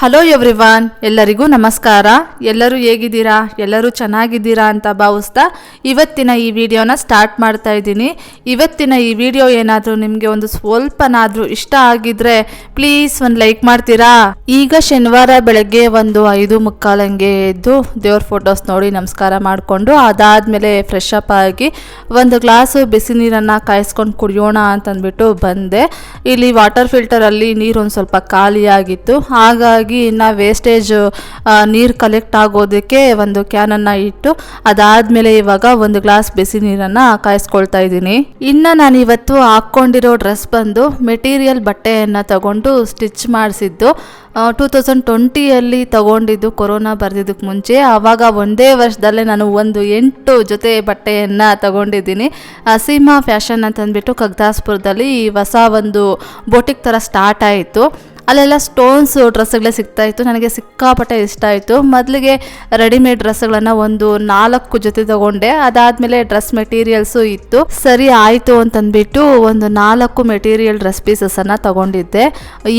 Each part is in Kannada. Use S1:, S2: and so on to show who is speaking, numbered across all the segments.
S1: ಹಲೋ ಎವ್ರಿವಾನ್ ಎಲ್ಲರಿಗೂ ನಮಸ್ಕಾರ. ಎಲ್ಲರೂ ಹೇಗಿದ್ದೀರಾ? ಎಲ್ಲರೂ ಚೆನ್ನಾಗಿದ್ದೀರಾ ಅಂತ ಭಾವಿಸ್ತಾ ಇವತ್ತಿನ ಈ ವಿಡಿಯೋನ ಸ್ಟಾರ್ಟ್ ಮಾಡ್ತಾ ಇದ್ದೀನಿ. ಇವತ್ತಿನ ಈ ವಿಡಿಯೋ ಏನಾದರೂ ನಿಮಗೆ ಒಂದು ಸ್ವಲ್ಪನಾದರೂ ಇಷ್ಟ ಆಗಿದ್ರೆ ಪ್ಲೀಸ್ ಒಂದು ಲೈಕ್ ಮಾಡ್ತೀರಾ? ಈಗ ಶನಿವಾರ ಬೆಳಗ್ಗೆ ಒಂದು ಐದು ಮುಕ್ಕಾಲಂಗೆ ಎದ್ದು ದೇವ್ರ ಫೋಟೋಸ್ ನೋಡಿ ನಮಸ್ಕಾರ ಮಾಡಿಕೊಂಡು ಅದಾದಮೇಲೆ ಫ್ರೆಶ್ ಅಪ್ ಆಗಿ ಒಂದು ಗ್ಲಾಸು ಬಿಸಿ ನೀರನ್ನು ಕಾಯಿಸ್ಕೊಂಡು ಕುಡಿಯೋಣ ಅಂತಂದ್ಬಿಟ್ಟು ಬಂದೆ. ಇಲ್ಲಿ ವಾಟರ್ ಫಿಲ್ಟರಲ್ಲಿ ನೀರು ಒಂದು ಸ್ವಲ್ಪ ಖಾಲಿಯಾಗಿತ್ತು. ಹಾಗಾಗಿ ಇನ್ನು ವೇಸ್ಟೇಜ್ ನೀರು ಕಲೆಕ್ಟ್ ಆಗೋದಕ್ಕೆ ಒಂದು ಕ್ಯಾನನ್ನು ಇಟ್ಟು ಅದಾದಮೇಲೆ ಇವಾಗ ಒಂದು ಗ್ಲಾಸ್ ಬಿಸಿ ನೀರನ್ನು ಕಾಯಿಸ್ಕೊಳ್ತಾ ಇದ್ದೀನಿ. ಇನ್ನು ನಾನು ಇವತ್ತು ಹಾಕ್ಕೊಂಡಿರೋ ಡ್ರೆಸ್ ಬಂದು ಮೆಟೀರಿಯಲ್ ಬಟ್ಟೆಯನ್ನು ತಗೊಂಡು ಸ್ಟಿಚ್ ಮಾಡಿಸಿದ್ದು ಟೂ ತೌಸಂಡ್ ಟ್ವೆಂಟಿಯಲ್ಲಿ ತಗೊಂಡಿದ್ದು ಕೊರೋನಾ ಬರೆದಿದ್ದಕ್ಕೆ ಮುಂಚೆ. ಆವಾಗ ಒಂದೇ ವರ್ಷದಲ್ಲೇ ನಾನು ಒಂದು ಎಂಟು ಜೊತೆ ಬಟ್ಟೆಯನ್ನು ತಗೊಂಡಿದ್ದೀನಿ. ಸೀಮಾ ಫ್ಯಾಷನ್ ಅಂತಂದ್ಬಿಟ್ಟು ಕಗ್ದಾಸ್ಪುರದಲ್ಲಿ ಈ ಹೊಸ ಒಂದು ಬೋಟಿಕ್ ಥರ ಸ್ಟಾರ್ಟ್ ಆಯಿತು. ಅಲ್ಲೆಲ್ಲ ಸ್ಟೋನ್ಸ್ ಡ್ರೆಸ್ಗಳೇ ಸಿಗ್ತಾ ಇತ್ತು. ನನಗೆ ಸಿಕ್ಕಾಪಟ್ಟೆ ಇಷ್ಟ ಆಯಿತು. ಮೊದಲಿಗೆ ರೆಡಿಮೇಡ್ ಡ್ರೆಸ್ಗಳನ್ನು ಒಂದು ನಾಲ್ಕು ಜೊತೆ ತಗೊಂಡೆ. ಅದಾದಮೇಲೆ ಡ್ರೆಸ್ ಮೆಟೀರಿಯಲ್ಸು ಇತ್ತು. ಸರಿ ಆಯಿತು ಅಂತಂದ್ಬಿಟ್ಟು ಒಂದು ನಾಲ್ಕು ಮೆಟೀರಿಯಲ್ ಡ್ರೆಸ್ ಪೀಸಸನ್ನು ತಗೊಂಡಿದ್ದೆ.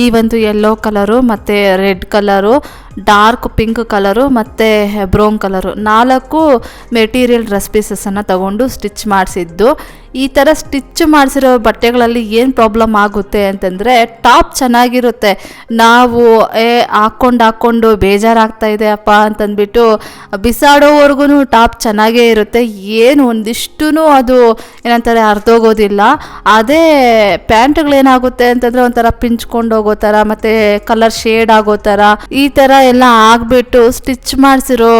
S1: ಈ ಒಂದು ಯೆಲ್ಲೋ ಕಲರು ಮತ್ತು red colour dark pink colour ಮತ್ತು ಬ್ರೌನ್ ಕಲರು. ನಾಲ್ಕು ಮೆಟೀರಿಯಲ್ ಡ್ರೆಸ್ ಪೀಸಸನ್ನು ತಗೊಂಡು ಸ್ಟಿಚ್ ಮಾಡಿಸಿದ್ದು. ಈ ಥರ ಸ್ಟಿಚ್ ಮಾಡಿಸಿರೋ ಬಟ್ಟೆಗಳಲ್ಲಿ ಏನು ಪ್ರಾಬ್ಲಮ್ ಆಗುತ್ತೆ ಅಂತಂದರೆ ಟಾಪ್ ಚೆನ್ನಾಗಿರುತ್ತೆ. ನಾವು, ಏ, ಹಾಕ್ಕೊಂಡು ಹಾಕ್ಕೊಂಡು ಬೇಜಾರಾಗ್ತಾ ಇದೆ ಅಪ್ಪ ಅಂತಂದ್ಬಿಟ್ಟು ಬಿಸಾಡೋವರೆಗೂ ಟಾಪ್ ಚೆನ್ನಾಗೇ ಇರುತ್ತೆ. ಏನು ಒಂದಿಷ್ಟು ಅದು ಏನಂತಾರೆ, ಅರ್ಧೋಗೋದಿಲ್ಲ. ಅದೇ ಪ್ಯಾಂಟ್ಗಳೇನಾಗುತ್ತೆ ಅಂತಂದರೆ ಒಂಥರ ಪಿಂಚ್ಕೊಂಡು ಹೋಗೋ ಥರ ಮತ್ತು ಕಲರ್ ಶೇಡ್ ಆಗೋ ಥರ ಈ ಥರ ಎಲ್ಲ ಆಗಿಬಿಟ್ಟು ಸ್ಟಿಚ್ ಮಾಡಿಸಿರೋ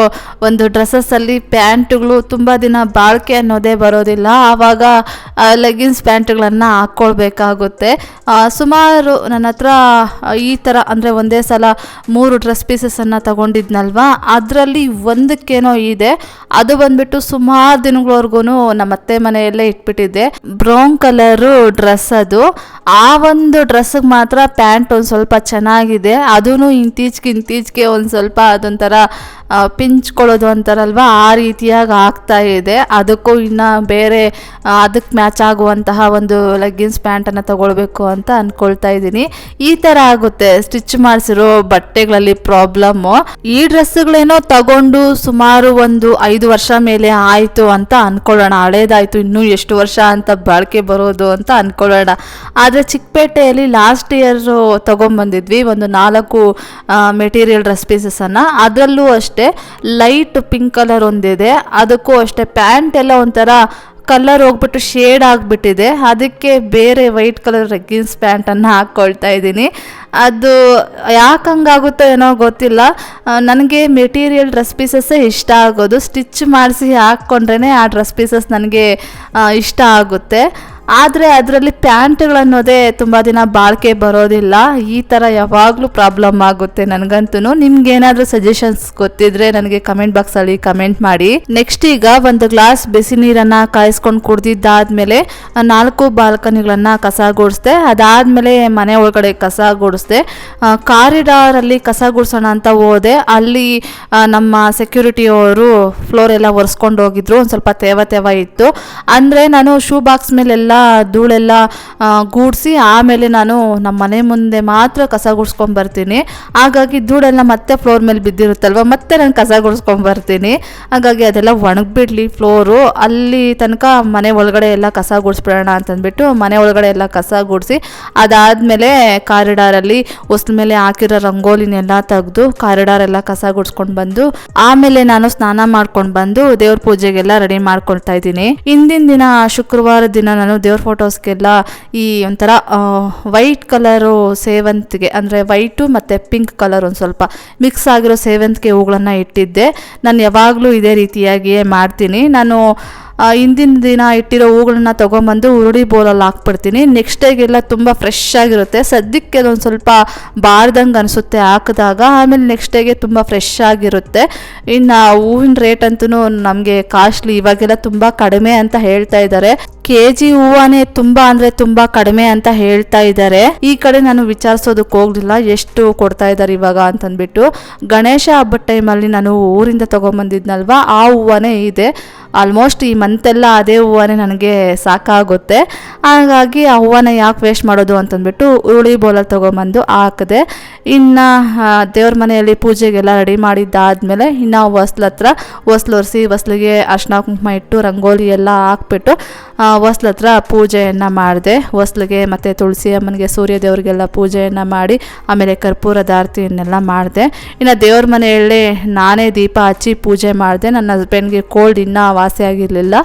S1: ಒಂದು ಡ್ರೆಸ್ಸಸ್ಸಲ್ಲಿ ಪ್ಯಾಂಟ್ಗಳು ತುಂಬ ದಿನ ಬಾಳಿಕೆ ಅನ್ನೋದೇ ಬರೋದಿಲ್ಲ. ಆವಾಗ ಲೆಗಿನ್ಸ್ ಪ್ಯಾಂಟ್ಗಳನ್ನು ಹಾಕ್ಕೊಳ್ಬೇಕಾಗುತ್ತೆ. ಸುಮಾರು ನನ್ನ ಹತ್ರ ಈ ಥರ ಅಂದರೆ ಒಂದೇ ಸಲ ಮೂರು ಡ್ರೆಸ್ ಪೀಸಸನ್ನು ತಗೊಂಡಿದ್ನಲ್ವಾ? ಅದರಲ್ಲಿ ಒಂದಕ್ಕೇನೋ ಇದೆ. ಅದು ಬಂದ್ಬಿಟ್ಟು ಸುಮಾರು ದಿನಗಳವರೆಗೂ ನಮ್ಮ ಅತ್ತೆ ಮನೆಯಲ್ಲೇ ಇಟ್ಬಿಟ್ಟಿದ್ದೆ. ಬ್ರೌನ್ ಕಲರು ಡ್ರೆಸ್ ಅದು. ಆ ಒಂದು ಡ್ರೆಸ್ಸಿಗೆ ಮಾತ್ರ ಪ್ಯಾಂಟ್ ಒಂದು ಸ್ವಲ್ಪ ಚೆನ್ನಾಗಿದೆ. ಅದೂ ಇಂತೀಚೆಗೆ ಇಂತೀಚೆಗೆ ಒಂದು ಸ್ವಲ್ಪ ಅದೊಂಥರ ಪಿಂಚ್ಕೊಳ್ಳೋದು ಅಂತಾರಲ್ವ? ಆ ರೀತಿಯಾಗಿ ಆಗ್ತಾ ಇದೆ. ಅದಕ್ಕೂ ಇನ್ನು ಬೇರೆ ಅದಕ್ಕೆ ಮ್ಯಾಚ್ ಆಗುವಂತಹ ಒಂದು ಲೆಗ್ಗಿನ್ಸ್ ಪ್ಯಾಂಟನ್ನು ತಗೊಳ್ಬೇಕು ಅಂತ ಅಂದ್ಕೊಳ್ತಾ ಇದ್ದೀನಿ. ಈ ಥರ ಆಗುತ್ತೆ. ಸ್ಟಿಚ್ ಮಾಡಿಸಿರೋ ಬಟ್ಟೆಗಳಲ್ಲಿ ಪ್ರಾಬ್ಲಮ್ಮು ಈ ಡ್ರೆಸ್ಗಳೇನೋ ತಗೊಂಡು ಸುಮಾರು ಒಂದು ಐದು ವರ್ಷ ಮೇಲೆ ಆಯಿತು ಅಂತ ಅಂದ್ಕೊಳ್ಳೋಣ ಹಳೇದಾಯಿತು, ಇನ್ನೂ ಎಷ್ಟು ವರ್ಷ ಅಂತ ಬಾಳಿಕೆ ಬರೋದು ಅಂತ ಅಂದ್ಕೊಳ್ಳೋಣ ಆದರೆ ಚಿಕ್ಕಪೇಟೆಯಲ್ಲಿ ಲಾಸ್ಟ್ ಇಯರ್ ತೊಗೊಂಬಂದಿದ್ವಿ ಒಂದು ನಾಲ್ಕು ಮೆಟೀರಿಯಲ್ ಡ್ರೆಸ್ ಪೀಸಸನ್ನು ಅದರಲ್ಲೂ ಅಷ್ಟೇ. ಲೈಟ್ ಪಿಂಕ್ ಕಲರ್ ಒಂದಿದೆ. ಅದಕ್ಕೂ ಅಷ್ಟೇ ಪ್ಯಾಂಟ್ ಎಲ್ಲ ಒಂಥರ ಕಲರ್ ಹೋಗ್ಬಿಟ್ಟು ಶೇಡ್ ಆಗಿಬಿಟ್ಟಿದೆ. ಅದಕ್ಕೆ ಬೇರೆ ವೈಟ್ ಕಲರ್ ರೆಗ್ಗಿನ್ಸ್ ಪ್ಯಾಂಟನ್ನು ಹಾಕ್ಕೊಳ್ತಾ ಇದ್ದೀನಿ. ಅದು ಯಾಕೆ ಹಂಗಾಗುತ್ತೋ ಏನೋ ಗೊತ್ತಿಲ್ಲ. ನನಗೆ ಮೆಟೀರಿಯಲ್ ಡ್ರೆಸ್ ಪೀಸಸ್ಸೇ ಇಷ್ಟ ಆಗೋದು. ಸ್ಟಿಚ್ ಮಾಡಿಸಿ ಹಾಕ್ಕೊಂಡ್ರೇ ಆ ಡ್ರೆಸ್ ಪೀಸಸ್ ನನಗೆ ಇಷ್ಟ ಆಗುತ್ತೆ. ಆದರೆ ಅದರಲ್ಲಿ ಪ್ಯಾಂಟ್ಗಳನ್ನೋದೇ ತುಂಬ ದಿನ ಬಾಳಿಕೆ ಬರೋದಿಲ್ಲ. ಈ ಥರ ಯಾವಾಗಲೂ ಪ್ರಾಬ್ಲಮ್ ಆಗುತ್ತೆ ನನಗಂತೂ ನಿಮ್ಗೇನಾದರೂ ಸಜೆಷನ್ಸ್ ಗೊತ್ತಿದ್ರೆ ನನಗೆ ಕಮೆಂಟ್ ಬಾಕ್ಸಲ್ಲಿ ಕಮೆಂಟ್ ಮಾಡಿ. ನೆಕ್ಸ್ಟ್ ಈಗ ಒಂದು ಗ್ಲಾಸ್ ಬಿಸಿ ನೀರನ್ನು ಕಾಯಿಸ್ಕೊಂಡು ಕುಡ್ದಿದ್ದಾದ್ಮೇಲೆ ನಾಲ್ಕು ಬಾಲ್ಕನಿಗಳನ್ನು ಕಸ ಗುಡಿಸ್ದೆ. ಅದಾದಮೇಲೆ ಮನೆ ಒಳಗಡೆ ಕಸ ಗುಡಿಸ್ದೆ. ಕಾರಿಡಾರಲ್ಲಿ ಕಸ ಗುಡಿಸೋಣ ಅಂತ ಹೋದೆ. ಅಲ್ಲಿ ನಮ್ಮ ನಮ್ಮ ಸೆಕ್ಯೂರಿಟಿಯವರು ಫ್ಲೋರ್ ಎಲ್ಲ ಒರೆಸ್ಕೊಂಡು ಹೋಗಿದ್ರು. ಒಂದು ಸ್ವಲ್ಪ ತೇವ ತೇವ ಇತ್ತು. ಅಂದರೆ ನಾನು ಶೂ ಬಾಕ್ಸ್ ಮೇಲೆಲ್ಲ ಧೂಳೆಲ್ಲ ಗೂಡಿಸಿ ಆಮೇಲೆ ನಾನು ನಮ್ಮ ಮನೆ ಮುಂದೆ ಮಾತ್ರ ಕಸ ಗುಡ್ಸ್ಕೊಂಬರ್ತೀನಿ ಹಾಗಾಗಿ ಧೂಳೆಲ್ಲ ಮತ್ತೆ ಫ್ಲೋರ್ ಮೇಲೆ ಬಿದ್ದಿರುತ್ತಲ್ವ? ಮತ್ತೆ ನಾನು ಕಸ ಗುಡ್ಸ್ಕೊಂಬರ್ತೀನಿ ಹಾಗಾಗಿ ಅದೆಲ್ಲ ಒಣಗಿಬಿಡ್ಲಿ ಫ್ಲೋರು. ಅಲ್ಲಿ ತನಕ ಮನೆ ಒಳಗಡೆ ಎಲ್ಲ ಕಸ ಗುಡಿಸ್ಬಿಡೋಣ ಅಂತಂದ್ಬಿಟ್ಟು ಮನೆ ಒಳಗಡೆ ಎಲ್ಲ ಕಸ ಗುಡಿಸಿ ಅದಾದಮೇಲೆ ಕಾರಿಡಾರಲ್ಲಿ ಹೊಸ್ಲ ಮೇಲೆ ಹಾಕಿರೋ ರಂಗೋಲಿನೆಲ್ಲ ತೆಗೆದು ಕಾರಿಡಾರ್ ಎಲ್ಲ ಕಸ ಗುಡಿಸ್ಕೊಂಡು ಬಂದು ಆಮೇಲೆ ನಾನು ಸ್ನಾನ ಮಾಡ್ಕೊಂಡು ಬಂದು ದೇವ್ರ ಪೂಜೆಗೆಲ್ಲ ರೆಡಿ ಮಾಡ್ಕೊಳ್ತಾ ಇದ್ದೀನಿ. ಹಿಂದಿನ ದಿನ ಶುಕ್ರವಾರ ದಿನ ನಾನು ದೇವ್ರ ಫೋಟೋಸ್ಗೆಲ್ಲ ಈ ಒಂಥರ ವೈಟ್ ಕಲರು ಸೇವಂತಿಗೆ, ಅಂದರೆ ವೈಟು ಮತ್ತು ಪಿಂಕ್ ಕಲರ್ ಒಂದು ಸ್ವಲ್ಪ ಮಿಕ್ಸ್ ಆಗಿರೋ ಸೇವಂತಿಗೆ ಹೂಗಳನ್ನು ಇಟ್ಟಿದ್ದೆ. ನಾನು ಯಾವಾಗಲೂ ಇದೇ ರೀತಿಯಾಗಿಯೇ ಮಾಡ್ತೀನಿ. ನಾನು ಹಿಂದಿನ ದಿನ ಇಟ್ಟಿರೋ ಹೂಗಳನ್ನ ತೊಗೊಂಬಂದು ಉರುಳಿ ಬೋಲಲ್ಲಿ ಹಾಕ್ಬಿಡ್ತೀನಿ. ನೆಕ್ಸ್ಟ್ ಡೇಗೆಲ್ಲ ತುಂಬ ಫ್ರೆಶ್ ಆಗಿರುತ್ತೆ. ಸದ್ಯಕ್ಕೆ ಅದೊಂದು ಸ್ವಲ್ಪ ಬಾರ್ದಂಗೆ ಅನಿಸುತ್ತೆ ಹಾಕಿದಾಗ. ಆಮೇಲೆ ನೆಕ್ಸ್ಟ್ ಡೇಗೆ ತುಂಬ ಫ್ರೆಶ್ ಆಗಿರುತ್ತೆ. ಇನ್ನು ಹೂವಿನ ರೇಟ್ ಅಂತೂ ನಮಗೆ ಕಾಸ್ಟ್ಲಿ ಇವಾಗೆಲ್ಲ ತುಂಬ ಕಡಿಮೆ ಅಂತ ಹೇಳ್ತಾ ಇದ್ದಾರೆ. ಕೆ ಜಿ ಹೂವಾನೇ ತುಂಬ ಅಂದರೆ ತುಂಬ ಕಡಿಮೆ ಅಂತ ಹೇಳ್ತಾ ಇದ್ದಾರೆ. ಈ ಕಡೆ ನಾನು ವಿಚಾರಿಸೋದಕ್ಕೆ ಹೋಗಲಿಲ್ಲ ಎಷ್ಟು ಕೊಡ್ತಾ ಇದ್ದಾರೆ ಇವಾಗ ಅಂತಂದ್ಬಿಟ್ಟು. ಗಣೇಶ ಹಬ್ಬದ ಟೈಮಲ್ಲಿ ನಾನು ಊರಿಂದ ತಗೊಂಬಂದಿದ್ನಲ್ವಾ? ಆ ಹೂವನೇ ಇದೆ. ಆಲ್ಮೋಸ್ಟ್ ಈ ಮಂತೆಲ್ಲ ಅದೇ ಹೂವನೇ ನನಗೆ ಸಾಕಾಗುತ್ತೆ. ಹಾಗಾಗಿ ಆ ಹೂವನ ಯಾಕೆ ವೇಸ್ಟ್ ಮಾಡೋದು ಅಂತಂದ್ಬಿಟ್ಟು ಹುರುಳಿ ಬೋಲಲ್ಲಿ ತೊಗೊಂಬಂದು ಹಾಕಿದೆ. ಇನ್ನು ದೇವ್ರ ಮನೆಯಲ್ಲಿ ಪೂಜೆಗೆಲ್ಲ ರೆಡಿ ಮಾಡಿದ್ದಾದಮೇಲೆ ಇನ್ನು ಹೊಸ್ಲ ಹತ್ರ ಹೊಸ್ಲು ಒರೆಸಿ ಹೊಸ್ಲಿಗೆ ಅರ್ಶಿನ ಕುಂಕುಮ ಇಟ್ಟು ರಂಗೋಲಿ ಎಲ್ಲ ಹಾಕ್ಬಿಟ್ಟು ಹೊಸ್ಲ ಹತ್ರ ಪೂಜೆಯನ್ನು ಮಾಡಿದೆ. ಹೊಸ್ಲಿಗೆ ಮತ್ತು ತುಳಸಿ ಅಮ್ಮನಿಗೆ ಸೂರ್ಯ ದೇವರಿಗೆಲ್ಲ ಪೂಜೆಯನ್ನು ಮಾಡಿ, ಆಮೇಲೆ ಕರ್ಪೂರದ ಆರತಿಯನ್ನೆಲ್ಲ ಮಾಡಿದೆ. ಇನ್ನು ದೇವ್ರ ಮನೆಯಲ್ಲೇ ನಾನೇ ದೀಪ ಹಚ್ಚಿ ಪೂಜೆ ಮಾಡಿದೆ. ನನ್ನ ಹಸ್ಬೆಂಡ್ಗೆ ಕೋಲ್ಡ್ ಇನ್ನೂ ವಾಸಿ ಆಗಿರಲಿಲ್ಲ